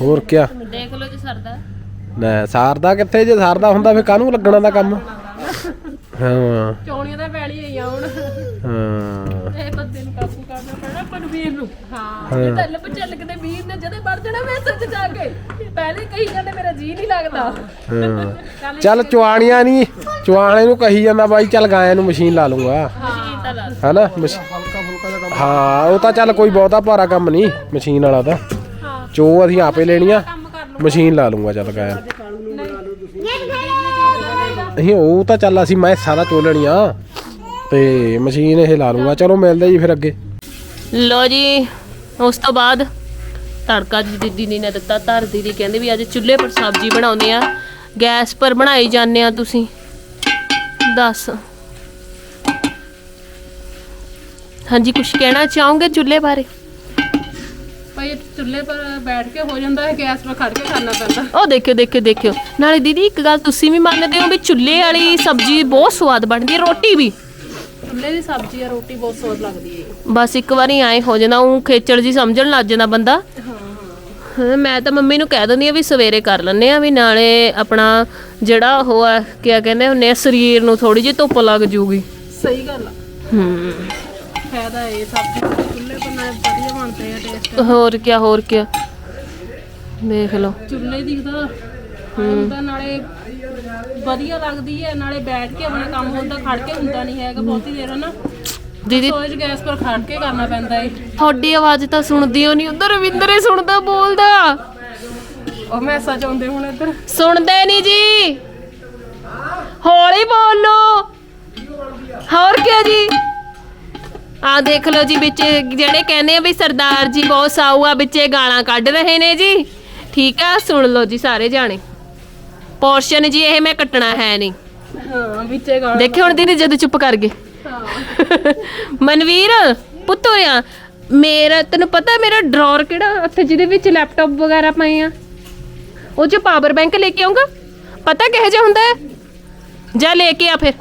ਹੋਰ ਕਿਆ? ਦੇਖ ਲਓ ਜੀ ਸਰਦਾ। ਨਾ ਸਾਰਦਾ ਕਿੱਥੇ? ਜੇ ਸਾਰਦਾ ਹੁੰਦਾ ਫੇ ਕਾਹਨੂੰ ਲੱਗਣਾ ਦਾ ਕੰਮ? ਹਾਂ। ਚੌਣੀਆਂ ਦਾ ਵੈਲੀ ਆਈ ਆ ਹੁਣ। ਹਾਂ। ਇਹ ਬੰਦੇ ਨੂੰ ਕਾਬੂ ਕਰਨਾ ਪੈਣਾ ਪਨਵੀਰ ਨੂੰ ਹਾਂ। ਹਾਂ। ਇਹ ਤਾਂ ਲੱਭ ਚੱਲ ਕਿਤੇ ਵੀਰ ਨੇ ਜਦੇ ਵੜ ਜਾਣਾ ਮੈਸੇਜ ਜਾ ਕੇ। ਪਹਿਲੇ ਕਹੀ ਜਾਂਦੇ ਮੇਰਾ ਜੀ ਨਹੀਂ ਲੱਗਦਾ। ਹਾਂ। ਚੱਲ ਚੁਆਣੀਆਂ ਨਹੀਂ ਚੁਆਣੇ ਨੂੰ ਕਹੀ ਜਾਂਦਾ ਬਾਈ ਚੱਲ ਗਾਇਆਂ ਨੂੰ ਮਸ਼ੀਨ ਲਾ ਲੂੰਗਾ ਮਸ਼ੀਨ ਤਾਂ ਲਾ ਹਨਾ? ਮਸ਼- ਹਲਕਾ ਫੁਲਕਾ ਜਿਹਾ ਕੰਮ ਹਾਂ ਉਹ ਤਾਂ ਚੱਲ ਕੋਈ ਬਹੁਤਾ ਭਾਰਾ ਕੰਮ ਨਹੀਂ ਮਸ਼ੀਨ ਵਾਲਾ ਤਾਂ। ਚੋ ਅਸੀਂ ਆਪੇ ਲੈਣੀਆਂ ਕਰ ਲਓ ਮਸ਼ੀਨ ਲਾ ਲੂੰਗਾ ਚੱਲ ਗਾਇਆਂ ਨਹੀਂ ਉਹ ਤਾਂ ਚੱਲ ਅਸੀਂ ਮੈਂ ਸਾਰਾ ਚੋ ਲੈਣੀ ਆ ਤੇ ਮਸ਼ੀਨ ਇਹ ਲਾ ਲੂੰਗਾ ਚਲੋ ਮਿਲਦੇ ਜੀ ਫਿਰ ਅੱਗੇ। ਲੋ ਜੀ ਉਸ ਤੋਂ ਬਾਅਦ ਤੜਕਾ ਜੀ ਦੀਦੀ ਨੇ ਦਿੱਤਾ ਧਰ ਦੀਦੀ ਕਹਿੰਦੇ ਵੀ ਅੱਜ ਚੁੱਲ੍ਹੇ ਪਰ ਸਬਜ਼ੀ ਬਣਾਉਂਦੇ ਆ। ਗੈਸ ਪਰ ਬਣਾਈ ਜਾਂਦੇ ਆ ਤੁਸੀਂ। ਦੱਸ। ਹਾਂਜੀ ਕੁਝ ਕਹਿਣਾ ਚਾਹੋਗੇ ਚੁੱਲ੍ਹੇ ਬਾਰੇ? ਭਾਈ ਚੁੱਲ੍ਹੇ ਪਰ ਬੈਠ ਕੇ ਹੋ ਜਾਂਦਾ ਹੈ ਗੈਸ 'ਤੇ ਖੜ ਕੇ ਕਰਨਾ ਪੈਂਦਾ। ਉਹ ਦੇਖਿਓ ਦੇਖਿਓ ਦੇਖਿਓ। ਨਾਲੇ ਦੀਦੀ ਇੱਕ ਗੱਲ ਤੁਸੀਂ ਵੀ ਮੰਨਦੇ ਹੋ ਵੀ ਚੁੱਲ੍ਹੇ ਵਾਲੀ ਸਬਜ਼ੀ ਬਹੁਤ ਸਵਾਦ ਬਣਦੀ ਹੈ ਰੋਟੀ ਵੀ। ਚੁੱਲ੍ਹੇ ਦੀ ਸਬਜ਼ੀ ਆ ਰੋਟੀ ਬਹੁਤ ਸਵਾਦ ਲੱਗਦੀ ਹੈ। ਬਸ ਇੱਕ ਵਾਰੀ ਐ ਹੋ ਜਾਂਦਾ ਉਹ ਖੇਚਲ ਜੀ ਸਮਝਣ ਲੱਗ ਜਾਂਦਾ ਬੰਦਾ। ਹਾਂ ਮੈਂ ਤਾਂ ਮੰਮੀ ਨੂੰ ਕਹਿ ਦਿੰਦੀ ਆ ਵੀ ਸਵੇਰੇ ਕਰ ਲੈਂਦੇ ਆ ਵੀ ਨਾਲੇ ਆਪਣਾ ਜਿਹੜਾ ਉਹ ਆ ਕਿਆ ਕਹਿੰਦੇ ਹੁੰਦੇ ਆ ਸਰੀਰ ਨੂੰ ਥੋੜੀ ਜਿਹੀ ਧੁੱਪ ਲੱਗ ਜੂਗੀ। ਸਹੀ ਗੱਲ ਆ। ਹੂੰ। ਫਾਇਦਾ ਇਹ ਸਬਜ਼ੀ ਚੁੱਲ੍ਹੇ ਨਾਲ ਵਧੀਆ ਬਣਦੇ ਆ ਟੇਸਟ ਹੋਰ ਕਿਆ ਹੋਰ ਕਿਆ। ਦੇਖ ਲਓ। ਚੁੱਲ੍ਹੇ ਦੀ ਤਾਂ ਹੁੰਦਾ ਨਾਲੇ ਵਧੀਆ ਲੱਗਦੀ ਹੈ ਨਾਲੇ ਬੈਠ ਕੇ ਆਪਣਾ ਕੰਮ ਹੁੰਦਾ ਖੜ ਕੇ ਹੁੰਦਾ ਨਹੀਂ ਹੈਗਾ ਬਹੁਤੀ ਦੇਰ ਹਨਾ। ਦੀਦੀ ਸੋਚ ਗੈਸ ਪਰ ਖੜ ਕੇ ਕਰਨਾ ਪੈਂਦਾ ਏ। ਤੁਹਾਡੀ ਆਵਾਜ਼ ਤਾਂ ਸੁਣਦੀ ਹੋ ਨਹੀਂ ਉਧਰ ਰਵਿੰਦਰ ਹੀ ਸੁਣਦਾ ਬੋਲਦਾ। ਉਹ ਮੈਸਾ ਚਾਉਂਦੇ ਹੁਣ ਇੱਧਰ। ਸੁਣਦੇ ਨਹੀਂ ਜੀ। ਹੌਲੀ ਬੋਲੋ ਹੋਰ ਕੀ ਜੀ? ਆ ਦੇਖ ਲਓ ਜੀ ਵਿੱਚ ਜਿਹੜੇ ਕਹਿੰਦੇ ਆ ਵੀ ਸਰਦਾਰ ਜੀ ਬਹੁਤ ਸਾਊ ਆ ਵਿੱਚੇ ਗਾਲਾਂ ਕੱਢ ਰਹੇ ਨੇ ਜੀ। ਠੀਕ ਆ ਸੁਣ ਲਓ ਜੀ ਸਾਰੇ ਜਾਣੇ। ਪੋਰਸ਼ਨ ਜੀ ਇਹ ਮੈਂ ਕੱਟਣਾ ਹੈ ਨਹੀਂ। ਹਾਂ ਵਿੱਚੇ ਗਾਣਾ ਦੇਖੇ ਹੁਣ ਦੀਦੀ ਜਦ ਚੁੱਪ ਕਰ ਗਏ। ਮਨਵੀਰ ਪੁੱਤੋਰਿਆ ਮੇਰਾ ਤੈਨੂੰ ਪਤਾ ਮੇਰਾ ਡਰਾਅਰ ਕਿਹੜਾ? ਉੱਥੇ ਜਿਹਦੇ ਵਿੱਚ ਲੈਪਟਾਪ ਵਗੈਰਾ ਪਏ ਆ। ਉਹ ਚ ਪਾਵਰ ਬੈਂਕ ਲੈ ਕੇ ਆਉਂਗਾ ਪਤਾ ਕਿਹੋ ਜਿਹਾ ਹੁੰਦਾ ਹੈ? ਜਾ ਲੈ ਕੇ ਆ ਫਿਰ।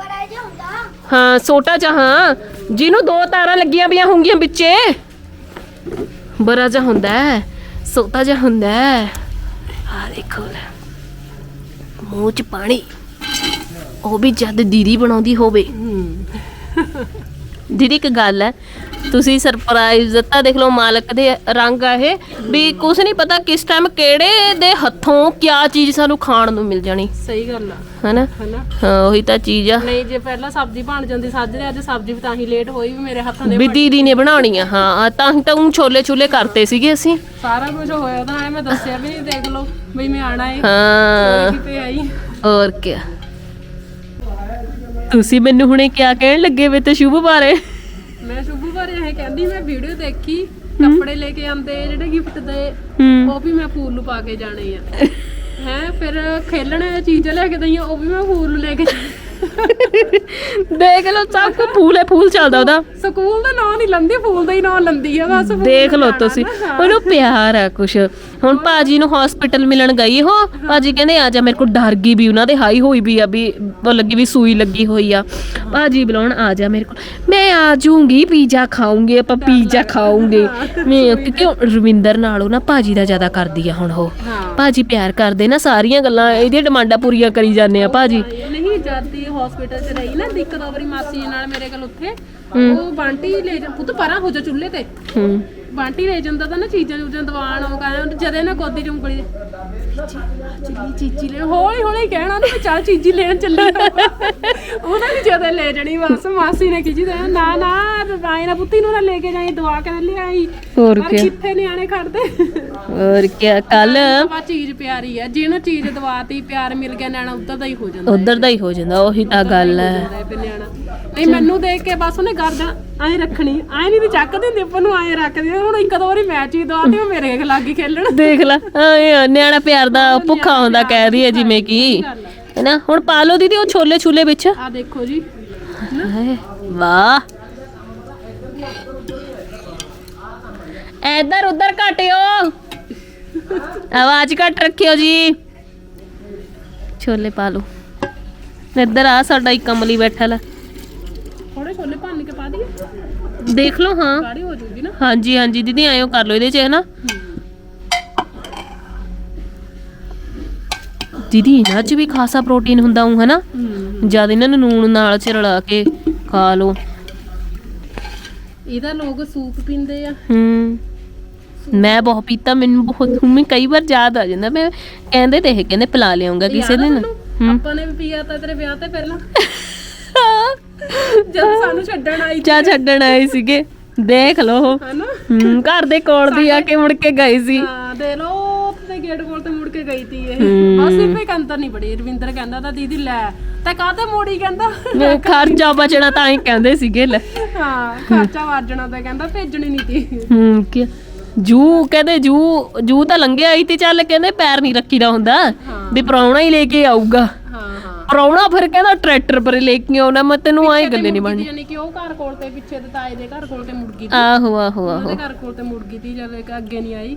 ਹਾਂ ਛੋਟਾ ਜਿਹਾ ਹਾਂ। ਜਿਹਨੂੰ ਦੋ ਤਾਰਾਂ ਲੱਗੀਆਂ ਪਈਆਂ ਹੋਣਗੀਆਂ ਵਿੱਚੇ। ਬੜਾ ਜਿਹਾ ਹੁੰਦਾ ਹੈ। ਛੋਟਾ ਜਿਹਾ ਹੁੰਦਾ ਹੈ। ਆ ਦੇਖੋ ਲੈ। ਮੂੰਹ ਚ ਪਾਣੀ ਉਹ ਵੀ ਜਦ ਦੀਦੀ ਬਣਾਉਂਦੀ ਹੋਵੇ। ਦੀਦੀ ਇੱਕ ਗੱਲ ਹੈ ਤੁਸੀਂ ਸਰਪ੍ਰਾਈਜ਼ ਦਿੱਤਾ ਦੇਖ ਲਓ ਮਾਲਕ ਦੇ ਰੰਗ ਆ ਇਹ ਵੀ ਕੁਝ ਨਹੀਂ ਪਤਾ ਕਿਸ ਟਾਈਮ ਕਿਹੜੇ ਦੇ ਹੱਥੋਂ ਕਿਆ ਚੀਜ਼ ਸਾਨੂੰ ਖਾਣ ਨੂੰ ਮਿਲ ਜਾਣੀ। ਸਹੀ ਗੱਲ ਆ। ਹਨਾ? ਹਨਾ? ਹਾਂ ਉਹੀ ਤਾਂ ਚੀਜ਼ ਆ। ਨਹੀਂ ਜੇ ਪਹਿਲਾਂ ਸਬਜ਼ੀ ਬਣ ਜਾਂਦੀ ਸਾਜਰੇ ਅੱਜ ਸਬਜ਼ੀ ਵੀ ਤਾਂ ਹੀ ਲੇਟ ਹੋਈ ਵੀ ਮੇਰੇ ਹੱਥਾਂ ਦੇ ਵੀ ਦੀਦੀ ਨੇ ਬਣਾਉਣੀ ਆ ਹਾਂ ਤਾਂ ਹੀ ਤਾਂ ਉਹ ਛੋਲੇ ਛੁਲੇ ਕਰਤੇ ਸੀਗੇ ਅਸੀਂ। ਸਾਰਾ ਕੁਝ ਹੋਇਆ ਤਾਂ ਐ ਮੈਂ ਦੱਸਿਆ ਵੀ ਨਹੀਂ ਦੇਖ ਲਓ। ਬਈ ਮੈਂ ਆਣਾ ਏ। ਹਾਂ। ਕਿਤੇ ਆਈ? ਹੋਰ ਕੀ? ਤੁਸੀਂ ਮੈਨੂੰ ਹੁਣੇ ਕਿਆ ਕਹਿਣ ਲੱਗੇ ਵੇ ਤੇ ਸ਼ੁਭ ਬਾਰੇ? ਮੈਂ ਸ਼ੁਭੂ ਬਾਰੇ ਇਹ ਕਹਿੰਦੀ ਮੈਂ ਵੀਡੀਓ ਦੇਖੀ ਕੱਪੜੇ ਲੈ ਕੇ ਆਂਦੇ ਜਿਹੜੇ ਗਿਫਟ ਦੇ ਹੂੰ। ਉਹ ਵੀ ਮੈਂ ਫੂਲ ਨੂੰ ਪਾ ਕੇ ਜਾਣੇ ਆ। ਹੈ ਫਿਰ ਖੇਲਣ ਚੀਜ਼ਾਂ ਲੈ ਕੇ ਦਈਆਂ ਉਹ ਵੀ ਮੈਂ ਫੂਲ ਨੂੰ ਲੈ ਕੇ ਜਾਣੀ। ਦੇਖ ਲਓ ਸਭ ਕੋ ਫੂਲ ਹੈ ਫੂਲ ਚੱਲਦਾ ਉਹਦਾ। ਸਕੂਲ ਦਾ ਨਾਂ ਨਹੀਂ ਲੰਦੀ ਫੂਲ ਦਾ ਹੀ ਨਾਂ ਲੰਦੀ ਆ ਬਸ ਫੂਲ ਦੇਖ ਲਓ ਤੁਸੀਂ। ਉਹਨੂੰ ਪਿਆਰ ਆ ਕੁਛ। ਹੁਣ ਭਾਜੀ ਨੂੰ ਹਸਪੀਟਲ ਮਿਲਣ ਗਈ ਹੋ ਭਾਜੀ ਕਹਿੰਦੇ ਆ ਜਾ ਮੇਰੇ ਕੋਲ ਡਰ ਗਈ ਵੀ ਉਹਨਾਂ ਦੇ ਹਾਈ ਹੋਈ ਵੀ ਆ ਵੀ ਉਹ ਲੱਗੀ ਵੀ ਸੂਈ ਲੱਗੀ ਹੋਈ ਆ। ਭਾਜੀ ਬੁਲਾਉਣ ਆ ਜਾ ਮੇਰੇ ਕੋਲ। ਮੈਂ ਆ ਜਾਊਂਗੀ ਪੀਜ਼ਾ ਖਾਉਂਗੇ ਆਪਾਂ ਪੀਜ਼ਾ ਖਾਉਂਗੇ ਮੈਂ ਕਿਉਂਕਿ ਰਵਿੰਦਰ ਨਾਲੋਂ ਨਾ ਭਾਜੀ ਦਾ ਜ਼ਿਆਦਾ ਕਰਦੀ ਆ ਹੁਣ ਉਹ। ਭਾਜੀ ਪਿਆਰ ਕਰਦੇ ਨਾ ਸਾਰੀਆਂ ਗੱਲਾਂ ਇਹਦੀਆਂ ਡਿਮਾਂਡਾਂ ਪੂਰੀਆਂ ਕਰੀ ਜਾਂਦੇ ਆ ਭਾਜੀ। ਜਾਂਦੀ ਹਸਪੀਟਲ 'ਚ ਰਹੀ ਨਾ ਦਿੱਕਤ ਦੋ ਵਾਰੀ ਮਾਸੀ ਜੀ ਨਾਲ ਮੇਰੇ ਕੋਲ ਉੱਥੇ। ਉਹ ਬਾਂਟੀ ਲੈ ਜਾ ਪੁੱਤ ਪਰਾਂ ਹੋ ਜਾ ਚੁੱਲ੍ਹੇ ਤੇ। ਹੂੰ। ਬਾਂਟੀ ਲੈ ਜਾਂਦਾ ਤਾਂ ਨਾ ਚੀਜ਼ਾਂ ਚੂਜ਼ਾਂ ਦਵਾਣ ਉਹ ਕਹਿੰਦਾ ਜਦੇ ਨਾ ਗੋਦੀ ਚ ਉਂਗਲੀ ਦੇ, ਚੀਚੀ ਚੀਚੀ ਲੈ ਹੌਲੀ ਹੌਲੀ ਕਹਿਣਾ ਨਾ ਚੱਲ ਚੀਚੀ ਲੈਣ ਚੱਲੀ। ਉਹਨਾਂ ਨੇ ਜਦੇ ਲੈ ਜਣੀ ਬਸ ਮਾਸੀ ਨੇ ਕੀ ਜੀ ਨਾ ਨਾ ਰਾਏ ਨਾ ਪੁੱਤੀ ਨੂੰ ਨਾ ਲੈ ਕੇ ਜਾਈ ਦਵਾ ਕੇ ਲਿਆਈ। ਹੋਰ ਪਰ ਕੀ ਕਿੱਥੇ ਨਿਆਣੇ ਖੜਦੇ? ਹੋਰ ਕੀ ਕੱਲ ਵਾ ਚੀਜ਼ ਪਿਆਰੀ ਆ ਜਿਹਨੂੰ ਚੀਜ਼ ਦਵਾਤੀ ਪਿਆਰ ਮਿਲ ਗਿਆ ਨਿਆਣਾ ਉੱਧਰ ਦਾ ਹੀ ਹੋ ਜਾਂਦਾ। ਉਧਰ ਦਾ ਹੀ ਹੋ ਜਾਂਦਾ ਉਹੀ ਤਾਂ ਗੱਲ ਹੈ ਨਿਆਣਾ। ਨਹੀਂ ਮੈਨੂੰ ਦੇਖ ਕੇ ਬਸ ਉਹਨੇ ਗਰਦਨ ਐਂ ਰੱਖਣੀ ਐਂ ਨਹੀਂ ਵੀ ਚੱਕਦੇ ਹੁੰਦੇ ਆਪਾਂ ਨੂੰ ਐਂ ਰੱਖਦੇ। ਹੁਣ ਇੱਕ ਦੋ ਵਾਰੀ ਮੈਚ ਹੀ ਦਵਾਤੀ ਉਹ ਮੇਰੇ ਲੱਗ ਗਈ ਖੇਲਣ। ਦੇਖ ਲੈ ਆ, ਨਿਆਣਾ ਪਿਆਰ ਦਾ ਭੁੱਖਾ ਹੁੰਦਾ ਕਹਿ ਰਹੀ ਹੈ ਜਿਵੇਂ ਕਿ। ਹੈਨਾ? ਹੁਣ ਪਾ ਲਓ ਦੀਦੀ ਉਹ ਛੋਲੇ ਛੁਲੇ ਵਿੱਚ। ਆ ਦੇਖੋ ਜੀ। ਹਾਏ, ਵਾਹ। ਇੱਧਰ ਉੱਧਰ ਘਟਿਓ। ਆਵਾਜ਼ ਘੱਟ ਰੱਖਿਓ ਜੀ। ਛੋਲੇ ਪਾ ਲਓ। ਇੱਧਰ ਆ ਸਾਡਾ ਇੱਕ ਕਮਲੀ ਬੈਠਾ ਲੈ। ਥੋੜੇ ਛੋਲੇ ਭੰਨ ਕੇ ਪਾ ਦਈਏ? ਦੇਖ ਲਓ ਹਾਂ। ਗਾੜੀ ਹੋ ਜੂਗੀ ਨਾ। ਹਾਂਜੀ ਹਾਂਜੀ ਦੀਦੀ ਆਇਓ ਕਰ ਲਓ ਇਹਦੇ ਚ ਹੈ ਨਾ ਦੀਦੀ ਇਹਨਾਂ 'ਚ ਵੀ ਖਾਸਾ ਪ੍ਰੋਟੀਨ ਹੁੰਦਾ ਹੂੰ ਹਨਾ? ਜਦ ਇਹਨਾਂ ਨੂੰ ਨੂਣ ਨਾਲ ਚ ਰਲਾ ਕੇ ਖਾ ਲਓ। ਇਹਦਾ ਲੋਕ ਸੂਪ ਪੀਂਦੇ ਆ। ਹੂੰ। ਮੈਂ ਬਹੁਤ ਪੀਤਾ ਮੈਨੂੰ ਬਹੁਤ ਮੈਂ ਕਈ ਵਾਰ ਯਾਦ ਆ ਜਾਂਦਾ ਮੈਂ ਕਹਿੰਦੇ ਤੇ ਇਹ ਕਹਿੰਦੇ ਪਿਲਾ ਲਿਆਉਂਗਾ ਕਿਸੇ ਦਿਨ? ਆਪਾਂ ਨੇ ਵੀ ਪੀਆ ਤਾਂ ਤੇਰੇ ਵਿਆਹ ਤੇ ਪਹਿਲਾਂ। ਜਦ ਸਾਨੂੰ ਛੱਡਣ ਆਈ ਚਾ ਛੱਡਣ ਆਏ ਸੀਗੇ। ਦੇਖ ਲਓ ਹਨਾ? ਹੂੰ ਘਰ ਦੇ ਕੋਲ ਦੀ ਆ ਕੇ ਮੁੜ ਕੇ ਗਏ ਸੀ। ਹਾਂ ਦੇ ਲੋ ਉੱਥੇ ਗੇਟ ਕੋਲ ਤੇ ਮੁੜ ਕੇ ਗਈ ਤੀ ਇਹ। ਹੂੰ। ਬਸ ਸਿਰਫ ਇੱਕ ਅੰਤਰ ਨਹੀਂ ਬੜੀ ਰਵਿੰਦਰ ਕਹਿੰਦਾ ਤਾਂ ਦੀਦੀ ਲੈ ਤੇ ਕਾਹਤੇ ਮੋੜੀ ਕਹਿੰਦਾ? ਖਰਚਾ ਬਚਣਾ ਤਾਂ ਹੀ ਕਹਿੰਦੇ ਸੀਗੇ ਲੈ। ਹਾਂ ਖਰਚਾ ਵਾਜਣਾ ਤਾਂ ਕਹਿੰਦਾ ਭੇਜਣੀ ਨਹੀਂ ਤੀ। ਹੂੰ ਕੀ? ਜੂ ਕਹਿੰਦੇ ਜੂ ਜੂ ਤਾਂ ਲੰਘਿਆ ਆਈ ਤੇ ਚੱਲ ਕਹਿੰਦੇ ਪੈਰ ਨਹੀਂ ਰੱਖੀਦਾ ਹੁੰਦਾ। ਵੀ ਪ੍ਰਾਹੁਣਾ ਹੀ ਲੈ ਕੇ ਆਊਗਾ। ਪ੍ਰਾਹੁਣਾ ਫਿਰ ਕਹਿੰਦਾ ਟਰੈਕਟਰ ਪਰ ਲੈ ਕੇ ਆਉਣਾ ਮੈਂ ਤੈਨੂੰ ਆਏ ਗੱਲੇ ਨਹੀਂ ਬਣਨੀ ਯਾਨੀ ਕਿ ਉਹ ਘਰ ਕੋਲ ਤੇ ਪਿੱਛੇ ਤੇ ਤਾਏ ਦੇ ਘਰ ਕੋਲ ਤੇ ਮੁੜ ਗਈ। ਆਹੋ ਆਹੋ ਆਹੋ। ਉਹਦੇ ਘਰ ਕੋਲ ਤੇ ਮੁੜ ਗਈ ਤੀ ਜਦ ਇੱਕ ਅੱਗੇ ਨਹੀਂ ਆਈ।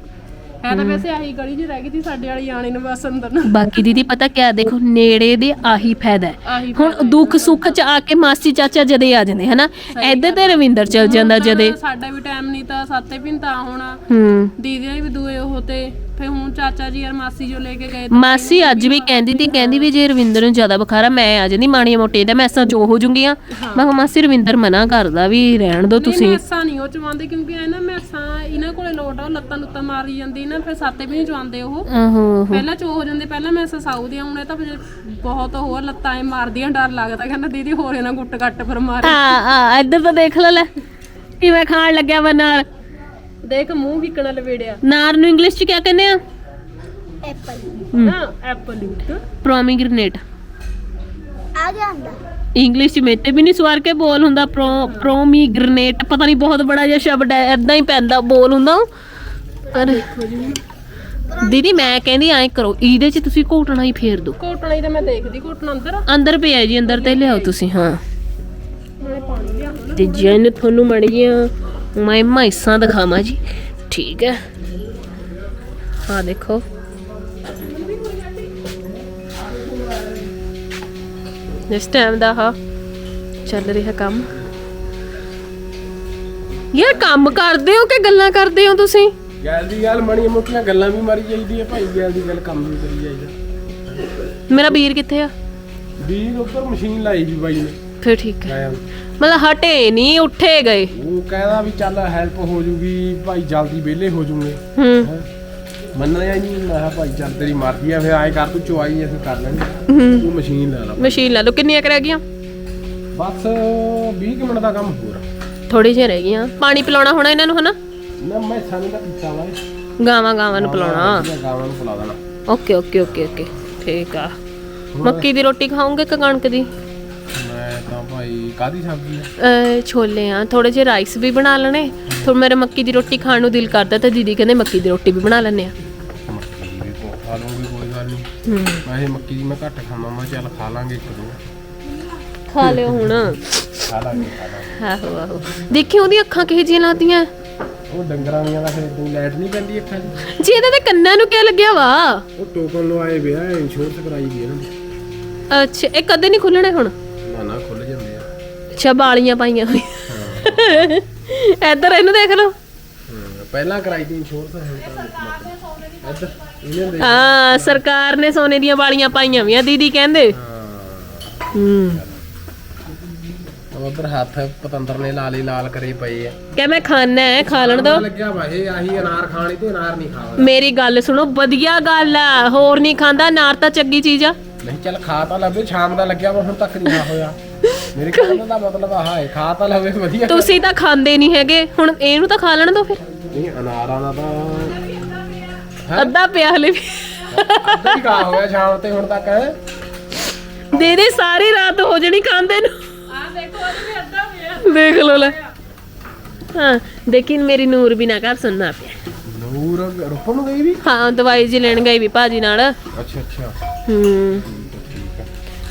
ਹੈ ਤਾਂ ਵੈਸੇ ਆਹੀ ਗਲੀ 'ਚ ਰਹਿ ਗਈ ਤੀ ਸਾਡੇ ਵਾਲੀ ਆਣੀ ਨੂੰ ਬਸ ਅੰਦਰ ਨੂੰ। ਬਾਕੀ ਦੀਦੀ ਪਤਾ ਕਿਆ ਦੇਖੋ ਨੇੜੇ ਦੇ ਆਹੀ ਫਾਇਦਾ ਹੈ। ਹੁਣ ਦੁੱਖ ਸੁੱਖ ਚ ਆ ਕੇ ਮਾਸੀ ਚਾਚਾ ਜਦੇ ਆ ਜਾਂਦੇ ਹਨਾ? ਇੱਧਰ ਤੇ ਰਵਿੰਦਰ ਚਲ ਜਾਂਦਾ ਜਦੇ। ਸਾਡਾ ਵੀ ਟਾਈਮ ਨਹੀਂ ਤਾਂ ਸਾਤੇ ਪਿੰਤਾ ਹੋਣਾ। ਹੂੰ। ਦੀਦੀਆਂ ਵੀ ਦੂਏ ਉਹ ਤੇ ਫੇ ਹੁਣ ਚਾਚਾ ਜੀ ਯਾਰ ਮਾਸੀ ਜੋ ਲੈ ਕੇ ਗਏ ਮਾਸੀ ਅੱਜ ਵੀ ਕਹਿੰਦੀ ਤੀ ਕਹਿੰਦੀ ਵੀ ਜੇ ਰਵਿੰਦਰ ਨੂੰ ਜ਼ਿਆਦਾ ਬੁਖਾਰ ਆ ਮੈਂ ਆ ਜਾਂਦੀ ਮਾੜੀਆਂ ਮੋਟੇ ਦਾ ਮੈਸਾਂ ਜੋ ਹੋ ਜੂਗੀਆਂ। ਮੈਂ ਕਿਹਾ ਮਾਸੀ ਰਵਿੰਦਰ ਮਨਾ ਕਰਦਾ ਵੀ ਰਹਿਣ ਦੋ ਤੁਸੀਂ ਤੁਸੀਂ। ਮੈਸਾਂ ਨਹੀਂ ਉਹ ਚਵਾਉਂਦੇ ਕਿਉਂਕਿ ਐ ਨਾ ਮੈਸਾਂ ਇਹਨਾਂ ਕੋਲੇ ਲੋਟ ਆ ਉਹ ਲੱਤਾਂ ਲੁੱਤਾਂ ਮਾਰੀ ਜਾਂਦੀ ਨਾ ਫਿਰ ਸਾਤੇ ਵੀ ਨਹੀਂ ਚਵਾਉਂਦੇ ਉਹ। ਆਹੋ। ਪਹਿਲਾਂ ਚੋ ਹੋ ਜਾਂਦੇ ਪਹਿਲਾਂ ਮੈਸਾਂ ਸਾਊ ਦੀਆਂ ਹੁਣ ਇਹ ਤਾਂ ਫਿਰ ਬਹੁਤ ਹੋਰ ਲੱਤਾਂ ਐ ਮਾਰਦੀਆਂ ਡਰ ਲੱਗਦਾ ਕਹਿੰਦਾ ਦੀਦੀ ਹੋਰ ਇਹਨਾਂ ਗੁੱਟ ਕੱਟ ਪਰ ਮਾਰੇ। ਆ ਆ ਇੱਧਰ ਤਾਂ ਦੇਖ ਲੈ ਲੈ ਕਿਵੇਂ ਖਾਣ ਲੱਗਿਆ ਵਾ ਨਾਰ ਦੇਖ ਮੂੰਹ ਵਿਕਣਾ ਲਵੇੜਿਆ। ਨਾਰ ਨੂੰ ਇੰਗਲਿਸ਼ ਚ ਕੀ ਕਹਿੰਦੇ ਆ? ਐਪਲ ਨਾ ਐਪਲ ਯੂਟ ਪ੍ਰੋਮੀਗ੍ਰੇਨੇਟ ਆ ਗਿਆ ਹੁੰਦਾ ਇੰਗਲਿਸ਼ ਚ ਮੇਤੇ ਵੀ ਨਹੀਂ ਸਵਾਰ ਕੇ ਬੋਲ ਹੁੰਦਾ ਪ੍ਰੋ ਪ੍ਰੋਮੀਗ੍ਰੇਨੇਟ ਪਤਾ ਨਹੀਂ ਬਹੁਤ ਬੜਾ ਜਿਹਾ ਸ਼ਬਦ ਹੈ ਐਦਾਂ ਹੀ ਪੈਂਦਾ ਬੋਲ ਹੁੰਦਾ। ਪਰ ਦੀਦੀ ਮੈਂ ਕਹਿੰਦੀ ਐਂ ਕਰੋ ਇਹਦੇ ਚ ਤੁਸੀਂ ਘੋਟਣਾ ਹੀ ਫੇਰ ਦਿਓ। ਕੋਟਣਾ ਹੀ ਤਾਂ ਮੈਂ ਦੇਖਦੀ ਕੋਟਣਾ ਅੰਦਰ। ਆ ਅੰਦਰ ਪਿਆ ਜੀ ਅੰਦਰ ਤੇ ਲਿਆਓ ਤੁਸੀਂ ਹਾਂ। ਨਾਲੇ ਪਾਣੀ ਲਿਆ ਤੇ ਜਨ ਤੁਹਾਨੂੰ ਮੜੀਆਂ ਮੈਂ ਮੈਸਾਂ ਦਿਖਾਵਾਂ ਜੀ। ਠੀਕ ਹੈ। ਹਾਂ ਦੇਖੋ। ਇਸ ਟਾਈਮ ਦਾ ਹਾ ਚੱਲ ਰਿਹਾ ਕੰਮ। ਯਾਰ ਕੰਮ ਕਰਦੇ ਹੋ ਕਿ ਗੱਲਾਂ ਕਰਦੇ ਹੋ ਤੁਸੀਂ? ਗੈਲ ਦੀ ਗੱਲ ਮਣੀ ਮੋਟੀਆਂ ਗੱਲਾਂ ਵੀ ਮਾਰੀ ਜਾਈਦੀ ਹੈ ਭਾਈ ਗੈਲ ਦੀ ਗੱਲ ਕੰਮ ਵੀ ਕਰੀ ਜਾਈਦਾ। ਮੇਰਾ ਵੀਰ ਕਿੱਥੇ ਆ? ਵੀਰ ਉੱਪਰ ਮਸ਼ੀਨ ਲਾਈ ਵੀ ਬਾਈ ਨੇ। ਫਿਰ ਠੀਕ ਹੈ। ਮਤਲਬ ਹਟੇ ਨਹੀਂ ਉੱਠੇ ਗਏ। ਉਹ ਕਹਿੰਦਾ ਵੀ ਚੱਲ ਹੈਲਪ ਹੋ ਜੂਗੀ ਭਾਈ ਜਲਦੀ ਵਿਹਲੇ ਹੋ ਜੂਗੇ। ਹੂੰ? ਮੰਨਿਆ ਹੀ ਨਹੀਂ ਮੈਂ ਕਿਹਾ ਭਾਈ ਚੱਲ ਤੇਰੀ ਮਰਜ਼ੀ ਆ ਫਿਰ ਆਏ ਕਰ ਤੂੰ ਚੁਆਈ ਅਸੀਂ ਕਰ ਲੈਣੀ ਤੂੰ ਮਸ਼ੀਨ ਲੈ ਲਾ। ਮਸ਼ੀਨ ਲਾ ਲਓ ਕਿੰਨੀਆਂ ਕੁ ਰਹਿ ਗਈਆਂ? ਬਸ 20 ਕੁ ਮਿੰਟ ਦਾ ਕੰਮ ਹੋਰ ਥੋੜੀ ਜਿਹੀ ਰਹਿ ਗਈਆਂ। ਪਾਣੀ ਪਿਲਾਉਣਾ ਹੋਣਾ ਇਹਨਾਂ ਨੂੰ ਹਨਾ? ਨਾ ਮੈਂ ਸਾਨੂੰ ਤਾਂ ਪੀਤਾ ਵਾ ਗਾਵਾਂ ਗਾਵਾਂ ਨੂੰ ਪਿਲਾਉਣਾ। ਗਾਵਾਂ ਨੂੰ ਪਿਲਾ ਦੇਣਾ। ਓਕੇ ਓਕੇ ਓਕੇ ਓਕੇ ਠੀਕ ਆ। ਮੱਕੀ ਦੀ ਰੋਟੀ ਖਾਓਗੇ ਕਿ ਕਣਕ ਦੀ? ਮੈਂ ਤਾਂ ਭਾਈ ਕਾਦੀ ਸਬਜ਼ੀ ਆ? ਅਹ ਛੋਲੇ ਆ। ਥੋੜੇ ਜਿਹੇ ਰਾਈਸ ਵੀ ਬਣਾ ਲੈਣੇ। ਥੋੜਾ ਮੇਰੇ ਮੱਕੀ ਦੀ ਰੋਟੀ ਖਾਣ ਨੂੰ ਦਿਲ ਕਰਦਾ ਤਾਂ ਦੀਦੀ ਕਹਿੰਦੇ ਮੱਕੀ ਦੀ ਰੋਟੀ ਵੀ ਬਣਾ ਲੈਣੇ ਆ। ਹੂੰ ਇਹ ਮੱਕੀ ਦੀ ਮੈਂ ਘੱਟ ਖਾਵਾਂ ਮੈਂ ਕਿਹਾ ਚੱਲ ਖਾ ਲਾਂਗੇ ਇੱਕ ਦੋ। ਖਾ ਲਿਓ ਹੁਣ। ਖਾ ਲਾਂਗੇ ਖਾ ਲਾਂਗੇ। ਆਹੋ ਆਹੋ। ਦੇਖੀ ਉਹਦੀ ਅੱਖਾਂ ਕਿਹੋ ਜਿਹੀਆਂ ਲਾਤੀਆਂ ਉਹ ਡੰਗਰਾਂ ਦੀਆਂ ਦਾ ਫਿਰ ਇਦਾਂ ਲਾਈਟ ਨਹੀਂ ਪੈਂਦੀ ਅੱਖਾਂ 'ਚ। ਜੀ ਇਹਦੇ ਤੇ ਕੰਨਾਂ ਨੂੰ ਕੀ ਲੱਗਿਆ ਵਾ? ਉਹ ਟੋਕਨ ਲਵਾਏ ਵਿਆ ਇੰਸ਼ੋਰੈਂਸ ਕਰਾਈ ਵੀ ਇਹਨਾਂ ਨੇ। ਅੱਛਾ ਇਹ ਕਦੇ ਨਹੀਂ ਖੁੱਲਣੇ ਹੁਣ? ਨਾ ਨਾ ਖੁੱਲ ਜਾਂਦੇ ਆ। ਅੱਛਾ ਬਾਲੀਆਂ ਪਾਈਆਂ ਹੋਈਆਂ। ਇੱਧਰ ਇਹਨੂੰ ਦੇਖ ਲਓ। ਹਾਂ, ਪਹਿਲਾਂ ਕਰਾਈ ਦੀ ਇੰਸ਼ੋਰੈਂਸ ਹੁਣ ਤਾਂ ਇੱਧਰ। ਇਹਨਾਂ ਦੇ ਹਾਂ ਸਰਕਾਰ ਨੇ ਸੋਨੇ ਦੀਆਂ ਵਾਲੀਆਂ ਪਾਈਆਂ ਵੀਆਂ ਦੀਦੀ ਕਹਿੰਦੇ। ਹੂੰ। ਉਧਰ ਹੱਥ ਪਤੰਦਰ ਨੇ ਲਾਲੀ ਲਾਲ ਕਰੇ ਪਏ ਆ। ਕਿ ਮੈਂ ਖਾਣਾ ਹੈ ਖਾ ਲੈਣ ਦੋ। ਲੱਗਿਆ ਵਾ ਇਹ ਆਹੀ ਅਨਾਰ ਖਾਣੀ ਤੇ ਅਨਾਰ ਨਹੀਂ ਖਾਣਾ ਮੇਰੀ ਗੱਲ ਸੁਣੋ ਵਧੀਆ ਗੱਲ ਆ ਹੋਰ ਨਹੀਂ ਖਾਂਦਾ ਨਾਰ ਤਾਂ ਚੰਗੀ ਚੀਜ਼ ਆ। ਨਹੀਂ ਚੱਲ ਖਾ ਤਾਂ ਲਵੇ ਸ਼ਾਮ ਦਾ ਲੱਗਿਆ ਵਾ ਹੁਣ ਤੱਕ ਨਹੀਂ ਖਾ ਹੋਇਆ। ਮੇਰੇ ਕਹਿਣ ਦਾ ਮਤਲਬ ਆਹ ਹੈ ਖਾ ਤਾਂ ਲਵੇ ਵਧੀਆ ਤੁਸੀਂ ਤਾਂ ਖਾਂਦੇ ਨਹੀਂ ਹੈਗੇ ਹੁਣ ਇਹਨੂੰ ਤਾਂ ਖਾ ਲੈਣ ਦੋ ਫਿਰ। ਨਹੀਂ ਅਨਾਰਾਂ ਦਾ ਤਾਂ ਅੱਧਾ ਪਿਆ ਹਲੇ ਵੀ। ਅੱਧਾ ਹੀ ਖਾ ਹੋਇਆ ਸ਼ਾਮ ਤੇ ਹੁਣ ਤੱਕ ਦੇ ਦੇ ਸਾਰੀ ਰਾਤ ਹੋ ਜਣੀ ਖਾਂਦੇ ਨੂੰ। ਆ ਦੇਖੋ ਉਹਦੇ ਵੀ ਅੱਧਾ ਹੋਇਆ ਦੇਖ ਲੋ ਲੈ। ਹਾਂ ਲੇਕਿਨ ਮੇਰੀ ਨੂਰ ਵੀ ਨਾ ਘਰ ਸੁਣਨਾ ਪਿਆ। ਨੂਰ ਰੁਪਨ ਨੂੰ ਗਈ ਵੀ? ਹਾਂ ਦਵਾਈ ਜੀ ਲੈਣ ਗਈ ਵੀ ਭਾਜੀ ਨਾਲ। ਅੱਛਾ ਅੱਛਾ। ਹੂੰ।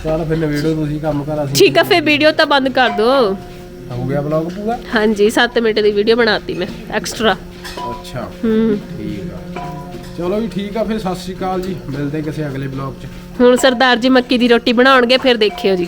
ਚੱਲ ਫਿਰ ਵੀਡੀਓ ਤੁਸੀਂ ਕੰਮ ਕਰ ਅਸੀਂ ਠੀਕ ਆ ਫਿਰ ਵੀਡੀਓ ਤਾਂ ਬੰਦ ਕਰ ਦੋ ਹੋ ਗਿਆ ਵਲੌਗ ਪੂਰਾ? ਹਾਂਜੀ 7 ਮਿੰਟ ਦੀ ਵੀਡੀਓ ਬਣਾਤੀ ਮੈਂ ਐਕਸਟਰਾ। ਅੱਛਾ। ਹੂੰ। ਠੀਕ ਚਲੋ ਵੀ ਠੀਕ ਆ ਫਿਰ ਸਤਿ ਸ਼੍ਰੀ ਅਕਾਲ ਜੀ। ਮਿਲਦੇ ਕਿਸੇ ਅਗਲੇ ਵਲੌਗ 'ਚ। ਹੁਣ ਸਰਦਾਰ ਜੀ ਮੱਕੀ ਦੀ ਰੋਟੀ ਬਣਾਉਣਗੇ ਫਿਰ ਦੇਖਿਓ ਜੀ।